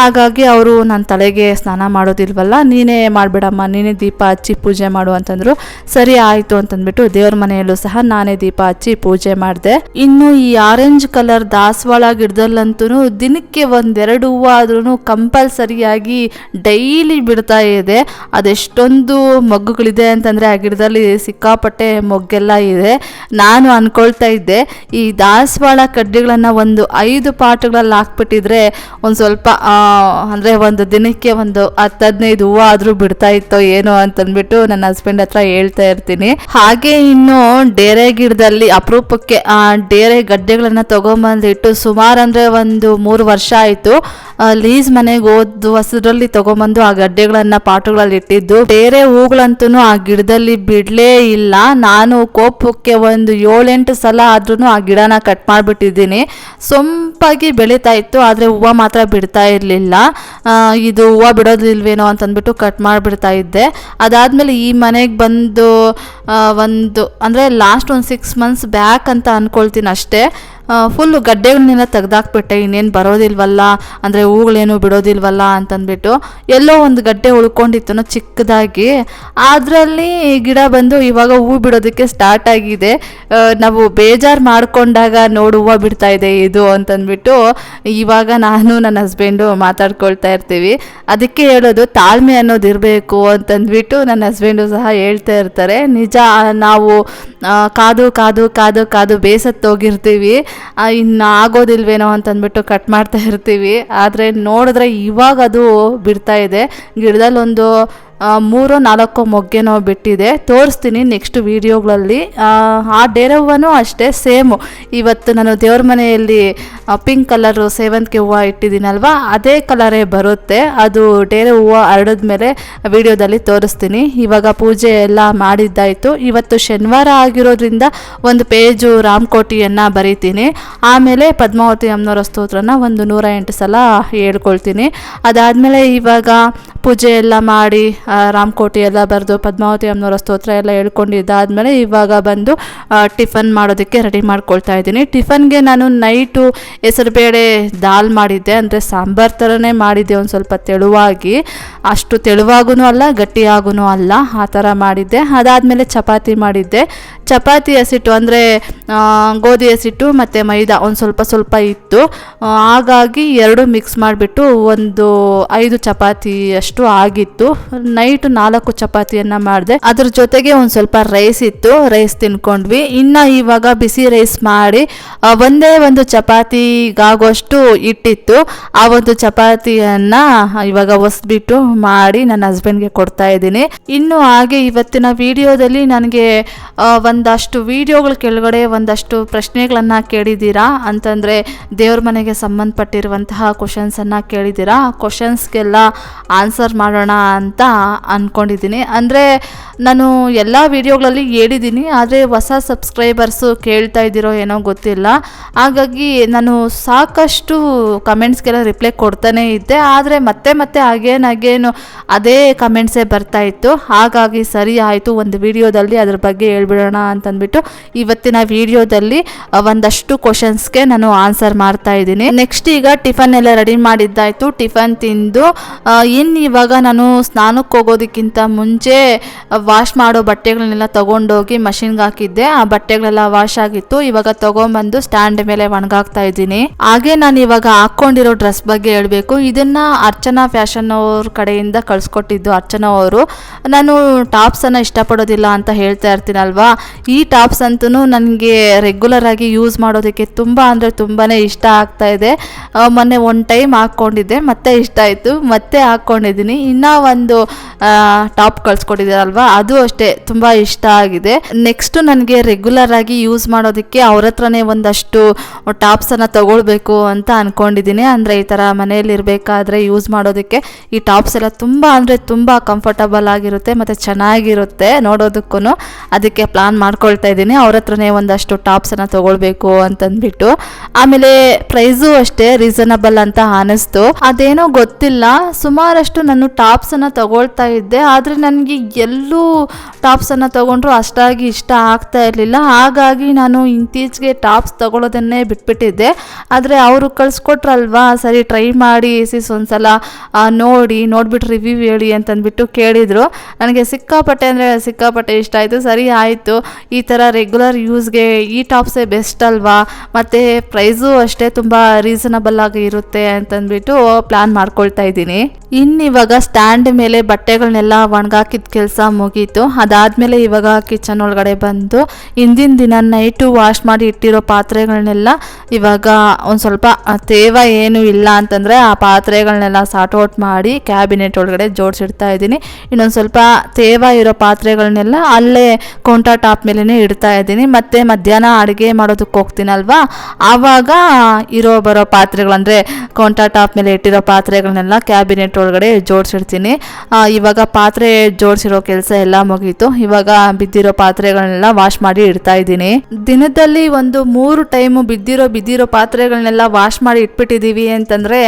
S1: ಹಾಗಾಗಿ ಅವರು ನನ್ನ ತಲೆಗೆ ಸ್ನಾನ ಮಾಡೋದಿಲ್ವಲ್ಲ, ನೀನೇ ಮಾಡಿಬಿಡಮ್ಮ, ನೀನೇ ದೀಪ ಹಚ್ಚಿ ಪೂಜೆ ಮಾಡು ಅಂತಂದರು. ಸರಿ ಆಯಿತು ಅಂತಂದ್ಬಿಟ್ಟು ದೇವ್ರ ಮನೆಯಲ್ಲೂ ಸಹ ನಾನೇ ದೀಪ ಹಚ್ಚಿ ಪೂಜೆ ಮಾಡಿದೆ. ಇನ್ನು ಈ ಆರೆಂಜ್ ಕಲರ್ ದಾಸವಾಳ ಗಿಡದಲ್ಲಂತೂ ದಿನಕ್ಕೆ ಒಂದೆರಡು ಹೂವು ಆದ್ರೂ ಕಂಪಲ್ಸರಿಯಾಗಿ ಡೈಲಿ ಬಿಡ್ತಾ ಇದೆ. ಅದೆಷ್ಟೊಂದು ಮೊಗ್ಗುಗಳಿದೆ ಅಂತಂದರೆ ಆ ಗಿಡದಲ್ಲಿ ಸಿಕ್ಕಾಪಟ್ಟೆ ಮೊಗ್ಗೆಲ್ಲ ಇದೆ. ನಾನು ಅನ್ಕೊಳ್ತಾ ಇದ್ದೆ, ಈ ದಾಸವಾಳ ಕಡ್ಡಿಗಳನ್ನು ಒಂದು ಐದು ಪಾಟ್ಗಳಲ್ಲಿ ಹಾಕ್ಬಿಟ್ಟಿದ್ರೆ ಒಂದು ಸ್ವಲ್ಪ ಅಂದರೆ ಒಂದು ದಿನಕ್ಕೆ ಒಂದು ಹತ್ತು ಹದಿನೈದು ಹೂವು ಆದರೂ ಬಿಡ್ತಾ ಇತ್ತೋ ಏನೋ ಅಂತಂದ್ಬಿಟ್ಟು ನನ್ನ ಹಸ್ಬೆಂಡ್ ಹತ್ರ ಹೇಳ್ತಾ ಇರ್ತೀನಿ. ಹಾಗೆ ಇನ್ನು ಡೇರೆ ಗಿಡದಲ್ಲಿ ಅಪರೂಪಕ್ಕೆ ಡೇರೆ ಗಡ್ಡೆಗಳನ್ನು ತೊಗೊಂಬಂದಿಟ್ಟು ಸುಮಾರು ಅಂದರೆ ಒಂದು ಮೂರು ವರ್ಷ ಆಯಿತು. ಲೀಸ್ ಮನೆಗೆ ಹೋದ್ ಹೊಸದ್ರಲ್ಲಿ ತಗೊಂಬಂದು ಆ ಗಡ್ಡೆಗಳನ್ನ ಪಾಟುಗಳಲ್ಲಿ ಇಟ್ಟಿದ್ದು, ಬೇರೆ ಹೂಗಳಂತೂ ಆ ಗಿಡದಲ್ಲಿ ಬಿಡಲೇ ಇಲ್ಲ. ನಾನು ಕೋಪಕ್ಕೆ ಒಂದು ಏಳೆಂಟು ಸಲ ಆದ್ರೂ ಆ ಗಿಡನ ಕಟ್ ಮಾಡಿಬಿಟ್ಟಿದ್ದೀನಿ. ಸೊಂಪಾಗಿ ಬೆಳೀತಾ ಇತ್ತು, ಆದರೆ ಹೂವು ಮಾತ್ರ ಬಿಡ್ತಾ ಇರಲಿಲ್ಲ. ಇದು ಹೂವು ಬಿಡೋದಿಲ್ವೇನೋ ಅಂತಂದ್ಬಿಟ್ಟು ಕಟ್ ಮಾಡಿಬಿಡ್ತಾ ಇದ್ದೆ. ಅದಾದಮೇಲೆ ಈ ಮನೆಗೆ ಬಂದು ಒಂದು, ಅಂದರೆ ಲಾಸ್ಟ್ ಒಂದು ಸಿಕ್ಸ್ ಮಂತ್ಸ್ ಬ್ಯಾಕ್ ಅಂತ ಅಂದ್ಕೊಳ್ತೀನಿ ಅಷ್ಟೇ. ಫುಲ್ಲು ಗಡ್ಡೆಗಳನ್ನೆಲ್ಲ ತೆಗೆದಾಕ್ಬಿಟ್ಟೆ, ಇನ್ನೇನು ಬರೋದಿಲ್ವಲ್ಲ, ಅಂದರೆ ಹೂಗಳೇನು ಬಿಡೋದಿಲ್ವಲ್ಲ ಅಂತಂದ್ಬಿಟ್ಟು ಎಲ್ಲೋ ಒಂದು ಗಡ್ಡೆ ಉಳ್ಕೊಂಡಿತ್ತು ಚಿಕ್ಕದಾಗಿ. ಅದರಲ್ಲಿ ಗಿಡ ಬಂದು ಇವಾಗ ಹೂ ಬಿಡೋದಕ್ಕೆ ಸ್ಟಾರ್ಟ್ ಆಗಿದೆ. ನಾವು ಬೇಜಾರು ಮಾಡಿಕೊಂಡಾಗ ನೋಡು ಹೂವು ಬಿಡ್ತಾ ಇದೆ ಇದು ಅಂತಂದ್ಬಿಟ್ಟು ಇವಾಗ ನಾನು ನನ್ನ ಹಸ್ಬೆಂಡು ಮಾತಾಡ್ಕೊಳ್ತಾ ಇರ್ತೀವಿ. ಅದಕ್ಕೆ ಹೇಳೋದು ತಾಳ್ಮೆ ಅನ್ನೋದು ಇರಬೇಕು ಅಂತಂದ್ಬಿಟ್ಟು ನನ್ನ ಹಸ್ಬೆಂಡು ಸಹ ಹೇಳ್ತಾ ಇರ್ತಾರೆ. ನಿಜ, ನಾವು ಕಾದು ಕಾದು ಕಾದು ಕಾದು ಬೇಸತ್ತೋಗಿರ್ತೀವಿ. ಇನ್ನು ಆಗೋದಿಲ್ವೇನೋ ಅಂತಂದ್ಬಿಟ್ಟು ಕಟ್ ಮಾಡ್ತಾ ಇರ್ತೀವಿ. ಆದರೆ ನೋಡಿದ್ರೆ ಇವಾಗ ಅದು ಬಿಡ್ತಾ ಇದೆ. ಗಿಡದಲ್ಲಿ ಒಂದು ಆ, ಮೂರೋ, ನಾಲ್ಕೋ ಮೊಗ್ಗೆನೋ ಬಿಟ್ಟಿದೆ. ತೋರಿಸ್ತೀನಿ ನೆಕ್ಸ್ಟ್ ವೀಡಿಯೋಗಳಲ್ಲಿ. ಆ ಡೇರೆ ಹೂವನೂ ಅಷ್ಟೇ, ಸೇಮು. ಇವತ್ತು ನಾನು ದೇವ್ರ ಮನೆಯಲ್ಲಿ ಪಿಂಕ್ ಕಲರು ಸೇವಂತಿಗೆ ಹೂವು ಇಟ್ಟಿದ್ದೀನಲ್ವ? ಅದೇ ಕಲರೇ ಬರುತ್ತೆ. ಅದು ಡೇರೆ ಹೂವು ಹರಡಿದ್ಮೇಲೆ ವಿಡಿಯೋದಲ್ಲಿ ತೋರಿಸ್ತೀನಿ. ಇವಾಗ ಪೂಜೆ ಎಲ್ಲ ಮಾಡಿದ್ದಾಯಿತು. ಇವತ್ತು ಶನಿವಾರ ಆಗಿರೋದ್ರಿಂದ ಒಂದು ಪೇಜು ರಾಮಕೋಟಿಯನ್ನು ಬರಿತೀನಿ. ಆಮೇಲೆ ಪದ್ಮಾವತಿ ಅಮ್ಮನವರ ಸ್ತೋತ್ರನ ಒಂದು ನೂರ ಎಂಟು ಸಲ ಹೇಳ್ಕೊಳ್ತೀನಿ. ಅದಾದಮೇಲೆ ಇವಾಗ ಪೂಜೆ ಎಲ್ಲ ಮಾಡಿ ರಾಮಕೋಟಿ ಎಲ್ಲ ಬರೆದು ಪದ್ಮಾವತಿ ಅಮ್ಮನವರ ಸ್ತೋತ್ರ ಎಲ್ಲ ಹೇಳ್ಕೊಂಡಿದ್ದಾದಮೇಲೆ ಇವಾಗ ಬಂದು ಟಿಫನ್ ಮಾಡೋದಕ್ಕೆ ರೆಡಿ ಮಾಡ್ಕೊಳ್ತಾ ಇದ್ದೀನಿ. ಟಿಫನ್ಗೆ ನಾನು ನೈಟು ಹೆಸರುಬೇಳೆ ದಾಲ್ ಮಾಡಿದ್ದೆ. ಅಂದರೆ ಸಾಂಬಾರು ಥರನೇ ಮಾಡಿದ್ದೆ ಒಂದು ಸ್ವಲ್ಪ ತೆಳುವಾಗಿ. ಅಷ್ಟು ತೆಳುವಾಗೂ ಅಲ್ಲ ಗಟ್ಟಿಯಾಗೂ ಅಲ್ಲ, ಆ ಥರ ಮಾಡಿದ್ದೆ. ಅದಾದಮೇಲೆ ಚಪಾತಿ ಮಾಡಿದ್ದೆ. ಚಪಾತಿ ಹಸಿಟ್ಟು ಅಂದರೆ ಗೋಧಿ ಹಸಿಟ್ಟು ಮತ್ತು ಮೈದಾ ಒಂದು ಸ್ವಲ್ಪ ಸ್ವಲ್ಪ ಇತ್ತು. ಹಾಗಾಗಿ ಎರಡು ಮಿಕ್ಸ್ ಮಾಡಿಬಿಟ್ಟು ಒಂದು ಐದು ಚಪಾತಿ ಅಷ್ಟು ಆಗಿತ್ತು. ನೈಟ್ ನಾಲ್ಕು ಚಪಾತಿಯನ್ನು ಮಾಡಿದೆ. ಅದ್ರ ಜೊತೆಗೆ ಒಂದು ಸ್ವಲ್ಪ ರೈಸ್ ಇತ್ತು. ರೈಸ್ ತಿನ್ಕೊಂಡ್ವಿ. ಇನ್ನು ಇವಾಗ ಬಿಸಿ ರೈಸ್ ಮಾಡಿ ಒಂದೇ ಒಂದು ಚಪಾತಿಗಾಗುವಷ್ಟು ಇಟ್ಟಿತ್ತು. ಆ ಒಂದು ಚಪಾತಿಯನ್ನು ಇವಾಗ ಒಸ್ಬಿಟ್ಟು ಮಾಡಿ ನನ್ನ ಹಸ್ಬೆಂಡ್ಗೆ ಕೊಡ್ತಾ ಇದ್ದೀನಿ. ಇನ್ನು ಹಾಗೆ ಇವತ್ತಿನ ವಿಡಿಯೋದಲ್ಲಿ ನನಗೆ ಆ, ಒಂದಷ್ಟು ವಿಡಿಯೋಗಳ ಕೆಳಗಡೆ ಒಂದಷ್ಟು ಪ್ರಶ್ನೆಗಳನ್ನು ಕೇಳಿದ್ದೀರಾ? ಅಂತಂದರೆ ದೇವ್ರ ಮನೆಗೆ ಸಂಬಂಧಪಟ್ಟಿರುವಂತಹ ಕ್ವಶನ್ಸನ್ನು ಕೇಳಿದ್ದೀರಾ? ಆ ಕ್ವಶನ್ಸ್ಗೆಲ್ಲ ಆನ್ಸರ್ ಮಾಡೋಣ ಅಂತ ಅಂದ್ಕೊಂಡಿದ್ದೀನಿ ಅಂದರೆ ನಾನು ಎಲ್ಲ ವಿಡಿಯೋಗಳಲ್ಲಿ ಹೇಳಿದ್ದೀನಿ, ಆದರೆ ಹೊಸ ಸಬ್ಸ್ಕ್ರೈಬರ್ಸು ಕೇಳ್ತಾ ಇದ್ದೀರೋ ಏನೋ ಗೊತ್ತಿಲ್ಲ. ಹಾಗಾಗಿ ನಾನು ಸಾಕಷ್ಟು ಕಮೆಂಟ್ಸ್ಗೆಲ್ಲ ರಿಪ್ಲೈ ಕೊಡ್ತಾನೇ ಇದ್ದೆ, ಆದರೆ ಮತ್ತೆ ಮತ್ತೆ ಅಗೇನ್ ಅಗೇನು ಅದೇ ಕಮೆಂಟ್ಸೇ ಬರ್ತಾ ಇತ್ತು. ಹಾಗಾಗಿ ಸರಿ ಆಯಿತು, ಒಂದು ವಿಡಿಯೋದಲ್ಲಿ ಅದ್ರ ಬಗ್ಗೆ ಹೇಳ್ಬಿಡೋಣ ಅಂತಂದ್ಬಿಟ್ಟು ಇವತ್ತಿನ ವಿಡಿಯೋದಲ್ಲಿ ಒಂದಷ್ಟು ಕ್ವಶನ್ಸ್ಗೆ ನಾನು ಆನ್ಸರ್ ಮಾಡ್ತಾ ಇದ್ದೀನಿ. ನೆಕ್ಸ್ಟ್ ಈಗ ಟಿಫನ್ ಎಲ್ಲ ರೆಡಿ ಮಾಡಿದ್ದಾಯಿತು. ಟಿಫನ್ ತಿಂದು ಇನ್ನು ಇವಾಗ ನಾನು ಸ್ನಾನಕ್ಕೆ ಹೋಗೋದಕ್ಕಿಂತ ಮುಂಚೆ ವಾಶ್ ಮಾಡೋ ಬಟ್ಟೆಗಳನ್ನೆಲ್ಲ ತೊಗೊಂಡೋಗಿ ಮಷಿನ್ಗೆ ಹಾಕಿದ್ದೆ. ಆ ಬಟ್ಟೆಗಳೆಲ್ಲ ವಾಶ್ ಆಗಿತ್ತು. ಇವಾಗ ತಗೊಂಬಂದು ಸ್ಟ್ಯಾಂಡ್ ಮೇಲೆ ಒಣಗಾಕ್ತಾ ಇದ್ದೀನಿ. ಹಾಗೆ ನಾನು ಇವಾಗ ಹಾಕ್ಕೊಂಡಿರೋ ಡ್ರೆಸ್ ಬಗ್ಗೆ ಹೇಳಬೇಕು. ಇದನ್ನ ಅರ್ಚನಾ ಫ್ಯಾಷನ್ ಅವ್ರ ಕಡೆಯಿಂದ ಕಳ್ಸಿಕೊಟ್ಟಿದ್ದು ಅರ್ಚನಾ ಅವರು. ನಾನು ಟಾಪ್ಸನ್ನು ಇಷ್ಟಪಡೋದಿಲ್ಲ ಅಂತ ಹೇಳ್ತಾ ಇರ್ತೀನಲ್ವಾ? ಈ ಟಾಪ್ಸ್ ಅಂತೂ ನನಗೆ ರೆಗ್ಯುಲರ್ ಆಗಿ ಯೂಸ್ ಮಾಡೋದಕ್ಕೆ ತುಂಬ ಅಂದರೆ ತುಂಬಾ ಇಷ್ಟ ಆಗ್ತಾ ಇದೆ. ಮೊನ್ನೆ ಒನ್ ಟೈಮ್ ಹಾಕ್ಕೊಂಡಿದ್ದೆ, ಮತ್ತೆ ಇಷ್ಟ ಆಯಿತು, ಮತ್ತೆ ಹಾಕ್ಕೊಂಡಿದ್ದೀನಿ. ಇನ್ನೂ ಒಂದು ಟಾಪ್ ಕಳ್ಸ್ಕೊಟ್ಟಿದ್ದೀರಲ್ವಾ ಅದು ಅಷ್ಟೇ, ತುಂಬ ಇಷ್ಟ ಆಗಿದೆ. ನೆಕ್ಸ್ಟು ನನಗೆ ರೆಗ್ಯುಲರ್ ಆಗಿ ಯೂಸ್ ಮಾಡೋದಕ್ಕೆ ಅವ್ರ ಹತ್ರನೇ ಒಂದಷ್ಟು ಟಾಪ್ಸನ್ನು ತಗೊಳ್ಬೇಕು ಅಂತ ಅಂದ್ಕೊಂಡಿದ್ದೀನಿ ಅಂದರೆ ಈ ಥರ ಮನೆಯಲ್ಲಿರಬೇಕಾದ್ರೆ ಯೂಸ್ ಮಾಡೋದಕ್ಕೆ ಈ ಟಾಪ್ಸ್ ಎಲ್ಲ ತುಂಬ ಅಂದರೆ ತುಂಬ ಕಂಫರ್ಟಬಲ್ ಆಗಿರುತ್ತೆ, ಮತ್ತು ಚೆನ್ನಾಗಿರುತ್ತೆ ನೋಡೋದಕ್ಕೂ ಅದಕ್ಕೆ ಪ್ಲಾನ್ ಮಾಡ್ಕೊಳ್ತಾ ಇದ್ದೀನಿ. ಅವ್ರ ಹತ್ರನೇ ಒಂದಷ್ಟು ಟಾಪ್ಸನ್ನು ತೊಗೊಳ್ಬೇಕು ಅಂತಂದ್ಬಿಟ್ಟು. ಆಮೇಲೆ ಪ್ರೈಸು ಅಷ್ಟೇ, ರೀಸನಬಲ್ ಅಂತ ಅನಿಸ್ತು. ಅದೇನೋ ಗೊತ್ತಿಲ್ಲ. ಸುಮಾರಷ್ಟು ನಾನು ಟಾಪ್ಸನ್ನು ತಗೊಳ್ತಾ ಇದ್ದೆ. ಆದರೆ ನನಗೆ ಎಲ್ಲೂ ಟಾಪ್ಸನ್ನು ತೊಗೊಂಡ್ರು ಅಷ್ಟಾಗಿ ಇಷ್ಟ ಆಗ್ತಾ ಇರಲಿಲ್ಲ. ಹಾಗಾಗಿ ನಾನು ಇತ್ತೀಚೆಗೆ ಟಾಪ್ಸ್ ತೊಗೊಳೋದನ್ನೇ ಬಿಟ್ಬಿಟ್ಟಿದ್ದೆ. ಆದರೆ ಅವರು ಕಳಿಸ್ಕೊಟ್ರಲ್ವಾ? ಸರಿ, ಟ್ರೈ ಮಾಡಿ, ಸಿಸ್ ಒಂದ್ಸಲ ಸಲ ನೋಡಿ ನೋಡ್ಬಿಟ್ಟು ರಿವ್ಯೂ ಹೇಳಿ ಅಂತಂದ್ಬಿಟ್ಟು ಕೇಳಿದರು. ನನಗೆ ಸಿಕ್ಕಾಪಟ್ಟೆ ಅಂದರೆ ಸಿಕ್ಕಾಪಟ್ಟೆ ಇಷ್ಟ ಆಯಿತು. ಸರಿ, ಆಯಿತು. ಈ ಥರ ರೆಗ್ಯುಲರ್ ಯೂಸ್ಗೆ ಈ ಟಾಪ್ಸೇ ಬೆಸ್ಟ್ ಅಲ್ವಾ? ಮತ್ತು ಪ್ರೈಸು ಅಷ್ಟೇ ತುಂಬ ರೀಸನಬಲ್ ಆಗಿ ಇರುತ್ತೆ ಅಂತಂದ್ಬಿಟ್ಟು ಪ್ಲ್ಯಾನ್ ಮಾಡ್ಕೊಳ್ತಾ ಇದ್ದೀನಿ. ಇನ್ನು ಇವಾಗ ಸ್ಟ್ಯಾಂಡ್ ಮೇಲೆ ಬಟ್ಟೆಗಳನ್ನೆಲ್ಲ ಒಣಗಾಕಿದ ಕೆಲಸ ಮುಗೀತು. ಅದಾದಮೇಲೆ ಇವಾಗ ಕಿಚನ್ ಒಳಗಡೆ ಬಂದು ಹಿಂದಿನ ದಿನ ನೈಟು ವಾಶ್ ಮಾಡಿ ಇಟ್ಟಿರೋ ಪಾತ್ರೆಗಳನ್ನೆಲ್ಲ ಇವಾಗ ಒಂದು ಸ್ವಲ್ಪ ತೇವ ಏನು ಇಲ್ಲ ಅಂತಂದರೆ ಆ ಪಾತ್ರೆಗಳನ್ನೆಲ್ಲ ಸಾರ್ಟ್ ಔಟ್ ಮಾಡಿ ಕ್ಯಾಬಿನೆಟ್ ಒಳಗಡೆ ಜೋಡಿಸಿಡ್ತಾ ಇದ್ದೀನಿ. ಇನ್ನೊಂದು ಸ್ವಲ್ಪ ತೇವ ಇರೋ ಪಾತ್ರೆಗಳನ್ನೆಲ್ಲ ಅಲ್ಲೇ ಕೌಂಟರ್ ಟಾಪ್ ಮೇಲೇ ಇಡ್ತಾ ಇದ್ದೀನಿ. ಮತ್ತು ಮಧ್ಯಾಹ್ನ ಅಡುಗೆ ಮಾಡೋದಕ್ಕೆ ಹೋಗ್ತೀನಲ್ವಾ? ಆವಾಗ ಇರೋ ಬರೋ ಪಾತ್ರೆಗಳಂದರೆ ಕೌಂಟರ್ ಟಾಪ್ ಮೇಲೆ ಇಟ್ಟಿರೋ ಪಾತ್ರೆಗಳನ್ನೆಲ್ಲ ಕ್ಯಾಬಿನೆಟ್ ಒಳಗಡೆ ಜೋಡಿಸಿಡ್ತೀನಿ. ಇವಾಗ ಪಾತ್ರೆ ಜೋಡಿಸಿರೋ ಕೆಲಸ ಎಲ್ಲ ಮುಗೀತು. ಇವಾಗ ಬಿದ್ದಿರೋ ಪಾತ್ರೆಗಳನ್ನೆಲ್ಲ ವಾಶ್ ಮಾಡಿ ಇಡ್ತಾ ಇದ್ದೀನಿ. ದಿನದಲ್ಲಿ ಒಂದು ಮೂರು ಟೈಮು ಬಿದ್ದಿರೋ ಬಿದ್ದಿರೋ ಪಾತ್ರೆಗಳನ್ನೆಲ್ಲ ವಾಶ್ ಮಾಡಿ ಇಟ್ಬಿಟ್ಟಿದ್ದೀವಿ ಅಂತಂದರೆ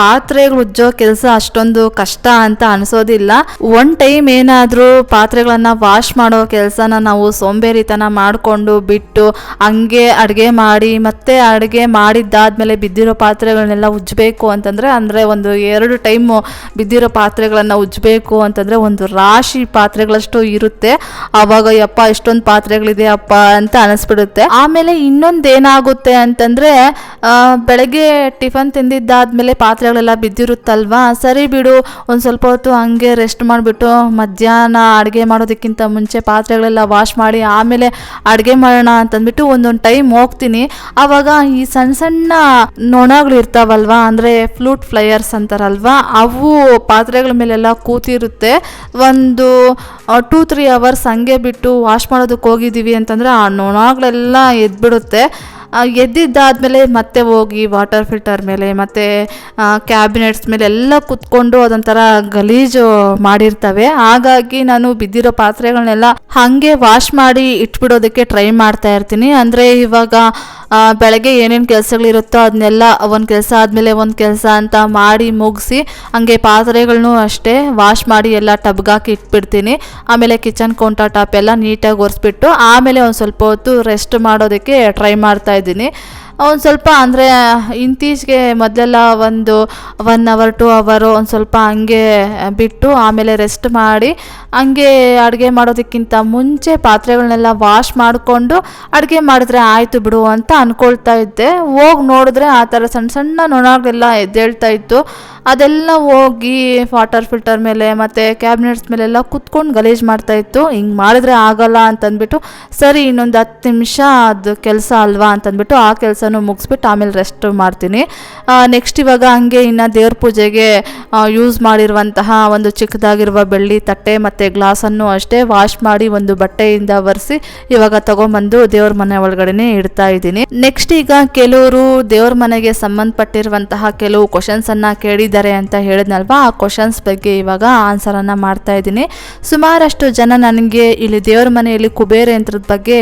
S1: ಪಾತ್ರೆಗಳು ಉಜ್ಜೋ ಕೆಲಸ ಅಷ್ಟೊಂದು ಕಷ್ಟ ಅಂತ ಅನಿಸೋದಿಲ್ಲ. ಒನ್ ಟೈಮ್ ಏನಾದರೂ ಪಾತ್ರೆಗಳನ್ನು ವಾಶ್ ಮಾಡೋ ಕೆಲಸನ ನಾವು ಸೋಂಬೇರಿತನ ಮಾಡಿಕೊಂಡು ಬಿಟ್ಟು ಹಂಗೆ ಅಡುಗೆ ಮಾಡಿ ಮತ್ತೆ ಅಡುಗೆ ಮಾಡಿದ್ದಾದ್ಮೇಲೆ ಬಿದ್ದಿರೋ ಪಾತ್ರೆಗಳನ್ನೆಲ್ಲ ಉಜ್ಜಬೇಕು ಅಂತಂದರೆ, ಅಂದರೆ ಒಂದು ಎರಡು ಟೈಮು ಬಿದ್ದಿರೋ ಪಾತ್ರೆಗಳನ್ನು ಉಜ್ಜಬೇಕು ಅಂತಂದರೆ ಒಂದು ರಾಶಿ ಪಾತ್ರೆಗಳಷ್ಟು ಇರುತ್ತೆ. ಆವಾಗ ಯಪ್ಪ, ಇಷ್ಟೊಂದು ಪಾತ್ರೆಗಳಿದೆ, ಅಪ್ಪ ಅಂತ ಅನಿಸ್ಬಿಡುತ್ತೆ. ಆಮೇಲೆ ಇನ್ನೊಂದು ಏನಾಗುತ್ತೆ ಅಂತಂದರೆ ಬೆಳಗ್ಗೆ ಟಿಫನ್ ತಿಂದಿದ್ದಾದ್ಮೇಲೆ ಪಾತ್ರೆಗಳೆಲ್ಲ ಬಿದ್ದಿರುತ್ತಲ್ವಾ? ಸರಿ ಬಿಡು, ಒಂದು ಸ್ವಲ್ಪ ಹೊತ್ತು ಹಂಗೆ ರೆಸ್ಟ್ ಮಾಡಿಬಿಟ್ಟು ಮಧ್ಯಾಹ್ನ ಅಡುಗೆ ಮಾಡೋದಕ್ಕಿಂತ ಮುಂಚೆ ಪಾತ್ರೆಗಳೆಲ್ಲ ವಾಶ್ ಮಾಡಿ ಆಮೇಲೆ ಅಡುಗೆ ಮಾಡೋಣ ಅಂತಂದ್ಬಿಟ್ಟು ಒಂದೊಂದು ಟೈಮ್ ಹೋಗ್ತೀನಿ. ಆವಾಗ ಈ ಸಣ್ಣ ಸಣ್ಣ ನೊಣಗಳು ಇರ್ತಾವಲ್ವಾ, ಅಂದರೆ ಫ್ಲೂಟ್ ಫ್ಲೈಯರ್ಸ್ ಅಂತಾರಲ್ವಾ, ಅವು ಪಾತ್ರೆಗಳ ಮೇಲೆಲ್ಲ ಕೂತಿರುತ್ತೆ. ಒಂದು ಟೂ ತ್ರೀ ಅವರ್ಸ್ ಹಂಗೆ ಬಿಟ್ಟು ವಾಶ್ ಮಾಡೋದಕ್ಕೆ ಹೋಗಿದ್ದೀವಿ ಅಂತಂದರೆ ಆ ನೊಣಗಳೆಲ್ಲ ಎದ್ಬಿಡುತ್ತೆ. ಎದ್ದಿದ್ದಾದ್ಮೇಲೆ ಮತ್ತೆ ಹೋಗಿ ವಾಟರ್ ಫಿಲ್ಟರ್ ಮೇಲೆ, ಮತ್ತು ಕ್ಯಾಬಿನೆಟ್ಸ್ ಮೇಲೆ ಎಲ್ಲ ಕುತ್ಕೊಂಡು ಅದೊಂಥರ ಗಲೀಜು ಮಾಡಿರ್ತವೆ. ಹಾಗಾಗಿ ನಾನು ಬಿದ್ದಿರೋ ಪಾತ್ರೆಗಳನ್ನೆಲ್ಲ ಹಾಗೆ ವಾಶ್ ಮಾಡಿ ಇಟ್ಬಿಡೋದಕ್ಕೆ ಟ್ರೈ ಮಾಡ್ತಾ ಇರ್ತೀನಿ. ಅಂದರೆ ಇವಾಗ ಬೆಳಗ್ಗೆ ಏನೇನು ಕೆಲಸಗಳಿರುತ್ತೋ ಅದನ್ನೆಲ್ಲ ಒಂದು ಕೆಲಸ ಆದಮೇಲೆ ಒಂದು ಕೆಲಸ ಅಂತ ಮಾಡಿ ಮುಗಿಸಿ, ಹಂಗೆ ಪಾತ್ರೆಗಳನ್ನೂ ಅಷ್ಟೇ ವಾಶ್ ಮಾಡಿ ಎಲ್ಲ ಟಬ್ಗಾಕಿ ಇಟ್ಬಿಡ್ತೀನಿ. ಆಮೇಲೆ ಕಿಚನ್ ಕೌಂಟರ್ ಟಾಪ್ ಎಲ್ಲ ನೀಟಾಗಿ ಒರೆಸ್ಬಿಟ್ಟು, ಆಮೇಲೆ ಒಂದು ಸ್ವಲ್ಪ ಹೊತ್ತು ರೆಸ್ಟ್ ಮಾಡೋದಕ್ಕೆ ಟ್ರೈ ಮಾಡ್ತಾ ಇದ್ದೀನಿ. ಒಂದು ಸ್ವಲ್ಪ ಅಂದರೆ ಇತ್ತೀಚೆಗೆ ಮೊದಲೆಲ್ಲ ಒಂದು ಒನ್ ಅವರ್ ಟು ಅವರು ಒಂದು ಸ್ವಲ್ಪ ಹಂಗೆ ಬಿಟ್ಟು ಆಮೇಲೆ ರೆಸ್ಟ್ ಮಾಡಿ, ಹಂಗೆ ಅಡುಗೆ ಮಾಡೋದಕ್ಕಿಂತ ಮುಂಚೆ ಪಾತ್ರೆಗಳನ್ನೆಲ್ಲ ವಾಶ್ ಮಾಡಿಕೊಂಡು ಅಡುಗೆ ಮಾಡಿದ್ರೆ ಆಯಿತು ಬಿಡು ಅಂತ ಅಂದ್ಕೊಳ್ತಾ ಇದ್ದೆ. ಹೋಗಿ ನೋಡಿದ್ರೆ ಆ ಥರ ಸಣ್ಣ ಸಣ್ಣ ನೊಣಗೆಲ್ಲ ಎದ್ದೇಳ್ತಾ ಇತ್ತು. ಅದೆಲ್ಲ ಹೋಗಿ ವಾಟರ್ ಫಿಲ್ಟರ್ ಮೇಲೆ ಮತ್ತು ಕ್ಯಾಬಿನೆಟ್ಸ್ ಮೇಲೆಲ್ಲ ಕುತ್ಕೊಂಡು ಗಲೀಜು ಮಾಡ್ತಾ ಇತ್ತು. ಹಿಂಗೆ ಮಾಡಿದ್ರೆ ಆಗಲ್ಲ ಅಂತಂದ್ಬಿಟ್ಟು, ಸರಿ ಇನ್ನೊಂದು ಹತ್ತು ನಿಮಿಷ ಅದು ಕೆಲಸ ಅಲ್ವಾ ಅಂತಂದ್ಬಿಟ್ಟು ಆ ಕೆಲಸನೂ ಮುಗಿಸ್ಬಿಟ್ಟು ಆಮೇಲೆ ರೆಸ್ಟ್ ಮಾಡ್ತೀನಿ. ನೆಕ್ಸ್ಟ್ ಇವಾಗ ಹಂಗೆ ಇನ್ನು ದೇವ್ರ ಪೂಜೆಗೆ ಯೂಸ್ ಮಾಡಿರುವಂತಹ ಒಂದು ಚಿಕ್ಕದಾಗಿರುವ ಬೆಳ್ಳಿ ತಟ್ಟೆ ಮತ್ತು ಗ್ಲಾಸನ್ನು ಅಷ್ಟೇ ವಾಶ್ ಮಾಡಿ ಒಂದು ಬಟ್ಟೆಯಿಂದ ಒರೆಸಿ ಇವಾಗ ತಗೊಂಬಂದು ದೇವ್ರ ಮನೆ ಒಳಗಡೆನೆ ಇಡ್ತಾ ಇದ್ದೀನಿ. ನೆಕ್ಸ್ಟ್ ಈಗ ಕೆಲವರು ದೇವ್ರ ಮನೆಗೆ ಸಂಬಂಧಪಟ್ಟಿರುವಂತಹ ಕೆಲವು ಕ್ವಶನ್ಸನ್ನು ಕೇಳಿದ್ದಾರೆ ಅಂತ ಹೇಳಿದ್ನಲ್ವಾ? ಆ ಕ್ವಶನ್ಸ್ ಬಗ್ಗೆ ಇವಾಗ ಆನ್ಸರನ್ನು ಮಾಡ್ತಾ ಇದ್ದೀನಿ. ಸುಮಾರಷ್ಟು ಜನ ನನಗೆ ಇಲ್ಲಿ ದೇವ್ರ ಮನೆಯಲ್ಲಿ ಕುಬೇರ ಯಂತ್ರದ ಬಗ್ಗೆ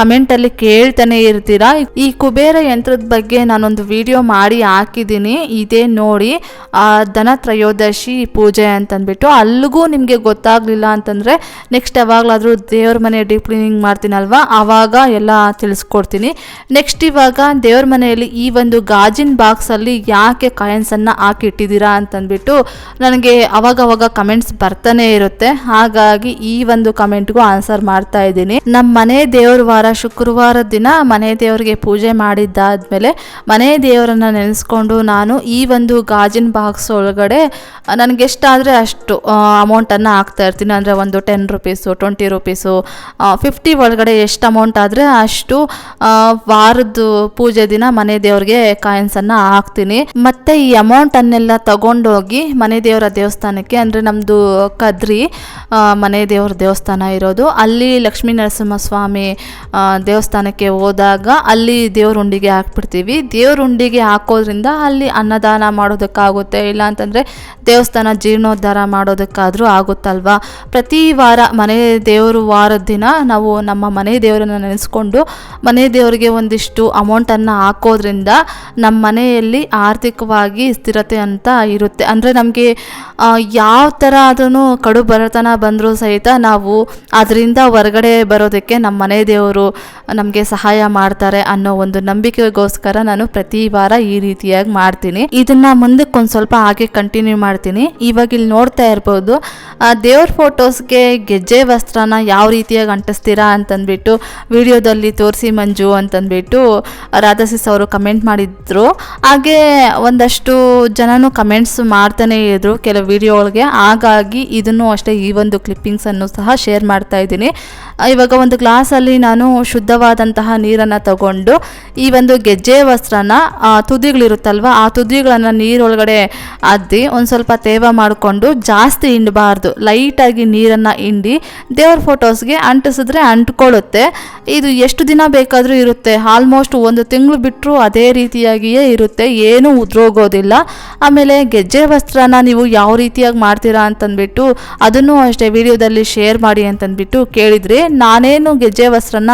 S1: ಕಮೆಂಟಲ್ಲಿ ಕೇಳ್ತಾನೆ ಇರ್ತೀರಾ? ಈ ಕುಬೇರ ಯಂತ್ರದ ಬಗ್ಗೆ ನಾನೊಂದು ವಿಡಿಯೋ ಮಾಡಿ ಹಾಕಿದ್ದೀನಿ. ಇದೇ ನೋಡಿ, ಆ ದನ ತ್ರಯೋದಶಿ ಪೂಜೆ ಅಂತಂದ್ಬಿಟ್ಟು. ಅಲ್ಲಿಗೂ ನಿಮಗೆ ಗೊತ್ತಾಗಲಿಲ್ಲ ಅಂತಂದರೆ ನೆಕ್ಸ್ಟ್ ಯಾವಾಗಲಾದರೂ ದೇವ್ರ ಮನೆ ಡೀಪ್ ಕ್ಲೀನಿಂಗ್ ಮಾಡ್ತೀನಲ್ವಾ? ಆವಾಗ ಎಲ್ಲ ತಿಳಿಸ್ಕೊಡ್ತೀನಿ. ನೆಕ್ಸ್ಟ್ ಇವಾಗ ದೇವ್ರ ಮನೆಯಲ್ಲಿ ಈ ಒಂದು ಗಾಜಿನ ಬಾಕ್ಸಲ್ಲಿ ಯಾಕೆ ಕಾಯಿನ್ಸನ್ನು ಹಾಕಿ ಇಟ್ಟಿದ್ದೀರಾ ಅಂತಂದ್ಬಿಟ್ಟು ನನಗೆ ಅವಾಗವಾಗ ಅವಾಗ ಕಮೆಂಟ್ಸ್ ಬರ್ತಾನೆ ಇರುತ್ತೆ. ಹಾಗಾಗಿ ಈ ಒಂದು ಕಮೆಂಟ್ಗೂ ಆನ್ಸರ್ ಮಾಡ್ತಾ ಇದ್ದೀನಿ. ನಮ್ಮ ಮನೆ ದೇವ್ರ ವಾರ ಶುಕ್ರವಾರ ದಿನ ಮನೆ ದೇವರಿಗೆ ಪೂಜೆ ಮಾಡಿದ್ದೆ ಮಾಡಿದ್ದಾದಮೇಲೆ ಮನೆ ದೇವರನ್ನು ನೆನೆಸ್ಕೊಂಡು ನಾನು ಈ ಒಂದು ಗಾಜಿನ ಬಾಕ್ಸ್ ಒಳಗಡೆ ನನಗೆ ಎಷ್ಟಾದರೆ ಅಷ್ಟು ಅಮೌಂಟನ್ನು ಹಾಕ್ತಾ ಇರ್ತೀನಿ. ಅಂದರೆ ಒಂದು ten rupees twenty rupees fifty ಒಳಗಡೆ ಎಷ್ಟು ಅಮೌಂಟ್ ಆದರೆ ಅಷ್ಟು ವಾರದ ಪೂಜೆ ದಿನ ಮನೆ ದೇವ್ರಿಗೆ ಕಾಯಿನ್ಸನ್ನು ಹಾಕ್ತೀನಿ. ಮತ್ತು ಈ ಅಮೌಂಟನ್ನೆಲ್ಲ ತಗೊಂಡೋಗಿ ಮನೆ ದೇವರ ದೇವಸ್ಥಾನಕ್ಕೆ, ಅಂದರೆ ನಮ್ಮದು ಕದ್ರಿ ಮನೆ ದೇವ್ರ ದೇವಸ್ಥಾನ ಇರೋದು. ಅಲ್ಲಿ ಲಕ್ಷ್ಮೀ ನರಸಿಂಹ ಸ್ವಾಮಿ ದೇವಸ್ಥಾನಕ್ಕೆ ಹೋದಾಗ ಅಲ್ಲಿ ದೇವ್ರ ಉಂಡಿಗೆ ಹಾಕ್ಬಿಡ್ತೀವಿ. ದೇವ್ರ ಉಂಡಿಗೆ ಹಾಕೋದ್ರಿಂದ ಅಲ್ಲಿ ಅನ್ನದಾನ ಮಾಡೋದಕ್ಕಾಗುತ್ತೆ. ಇಲ್ಲ ಅಂತಂದರೆ ದೇವಸ್ಥಾನ ಜೀರ್ಣೋದ್ಧಾರ ಮಾಡೋದಕ್ಕಾದರೂ ಆಗುತ್ತಲ್ವಾ? ಪ್ರತಿ ವಾರ ಮನೆ ದೇವರು ವಾರದ ದಿನ ನಾವು ನಮ್ಮ ಮನೆ ದೇವರನ್ನು ನೆನೆಸ್ಕೊಂಡು ಮನೆ ದೇವರಿಗೆ ಒಂದಿಷ್ಟು ಅಮೌಂಟನ್ನು ಹಾಕೋದ್ರಿಂದ ನಮ್ಮ ಮನೆಯಲ್ಲಿ ಆರ್ಥಿಕವಾಗಿ ಸ್ಥಿರತೆ ಅಂತ ಇರುತ್ತೆ. ಅಂದರೆ ನಮಗೆ ಯಾವ ಥರ ಅದನ್ನು ಕಡು ಬರತನ ಬಂದರೂ ಸಹಿತ ನಾವು ಅದರಿಂದ ಹೊರಗಡೆ ಬರೋದಕ್ಕೆ ನಮ್ಮ ಮನೆ ದೇವರು ನಮಗೆ ಸಹಾಯ ಮಾಡ್ತಾರೆ ಅನ್ನೋ ಒಂದು ನಂಬಿಕೆಗೋಸ್ಕರ ನಾನು ಪ್ರತಿ ವಾರ ಈ ರೀತಿಯಾಗಿ ಮಾಡ್ತೀನಿ. ಇದನ್ನ ಮುಂದಕ್ಕೆ ಒಂದು ಸ್ವಲ್ಪ ಹಾಗೆ ಕಂಟಿನ್ಯೂ ಮಾಡ್ತೀನಿ. ಇವಾಗ ಇಲ್ಲಿ ನೋಡ್ತಾ ಇರ್ಬೋದು ದೇವ್ರ ಫೋಟೋಸ್ಗೆ ಗೆಜ್ಜೆ ವಸ್ತ್ರನ ಯಾವ ರೀತಿಯಾಗಿ ಅಂಟಿಸ್ತೀರಾ ಅಂತಂದ್ಬಿಟ್ಟು, ವಿಡಿಯೋದಲ್ಲಿ ತೋರಿಸಿ ಮಂಜು ಅಂತಂದ್ಬಿಟ್ಟು ರಾಧಾಸಿಸ್ ಅವರು ಕಮೆಂಟ್ ಮಾಡಿದ್ರು. ಹಾಗೆ ಒಂದಷ್ಟು ಜನನು ಕಮೆಂಟ್ಸ್ ಮಾಡ್ತಾನೆ ಇದ್ರು ಕೆಲವು ವಿಡಿಯೋಗಳಿಗೆ ಹಾಗಾಗಿ ಇದನ್ನು ಅಷ್ಟೇ ಈ ಒಂದು ಕ್ಲಿಪ್ಪಿಂಗ್ಸನ್ನು ಸಹ ಶೇರ್ ಮಾಡ್ತಾ ಇದ್ದೀನಿ. ಇವಾಗ ಒಂದು ಗ್ಲಾಸಲ್ಲಿ ನಾನು ಶುದ್ಧವಾದಂತಹ ನೀರನ್ನು ತಗೊಂಡು, ಈ ಒಂದು ಗೆಜ್ಜೆ ವಸ್ತ್ರನ ತುದಿಗಳಿರುತ್ತಲ್ವ, ಆ ತುದಿಗಳನ್ನು ನೀರೊಳಗಡೆ ಅದ್ದಿ ಒಂದು ಸ್ವಲ್ಪ ತೇವ ಮಾಡಿಕೊಂಡು ಜಾಸ್ತಿ ಹಿಂಡಬಾರ್ದು. ಲೈಟಾಗಿ ನೀರನ್ನು ಹಿಂಡಿ ದೇವ್ರ ಫೋಟೋಸ್ಗೆ ಅಂಟಿಸಿದ್ರೆ ಅಂಟ್ಕೊಳ್ಳುತ್ತೆ. ಇದು ಎಷ್ಟು ದಿನ ಬೇಕಾದರೂ ಇರುತ್ತೆ. ಆಲ್ಮೋಸ್ಟ್ ಒಂದು ತಿಂಗಳು ಬಿಟ್ಟರು ಅದೇ ರೀತಿಯಾಗಿಯೇ ಇರುತ್ತೆ. ಏನೂ ಉದ್ರೋಗೋದಿಲ್ಲ. ಆಮೇಲೆ ಗೆಜ್ಜೆ ವಸ್ತ್ರನ ನೀವು ಯಾವ ರೀತಿಯಾಗಿ ಮಾಡ್ತೀರಾ ಅಂತಂದ್ಬಿಟ್ಟು ಅದನ್ನು ಅಷ್ಟೇ ವಿಡಿಯೋದಲ್ಲಿ ಶೇರ್ ಮಾಡಿ ಅಂತಂದ್ಬಿಟ್ಟು ಕೇಳಿದ್ರಿ ನಾನೇನು ಗೆಜ್ಜೆ ವಸ್ತ್ರನ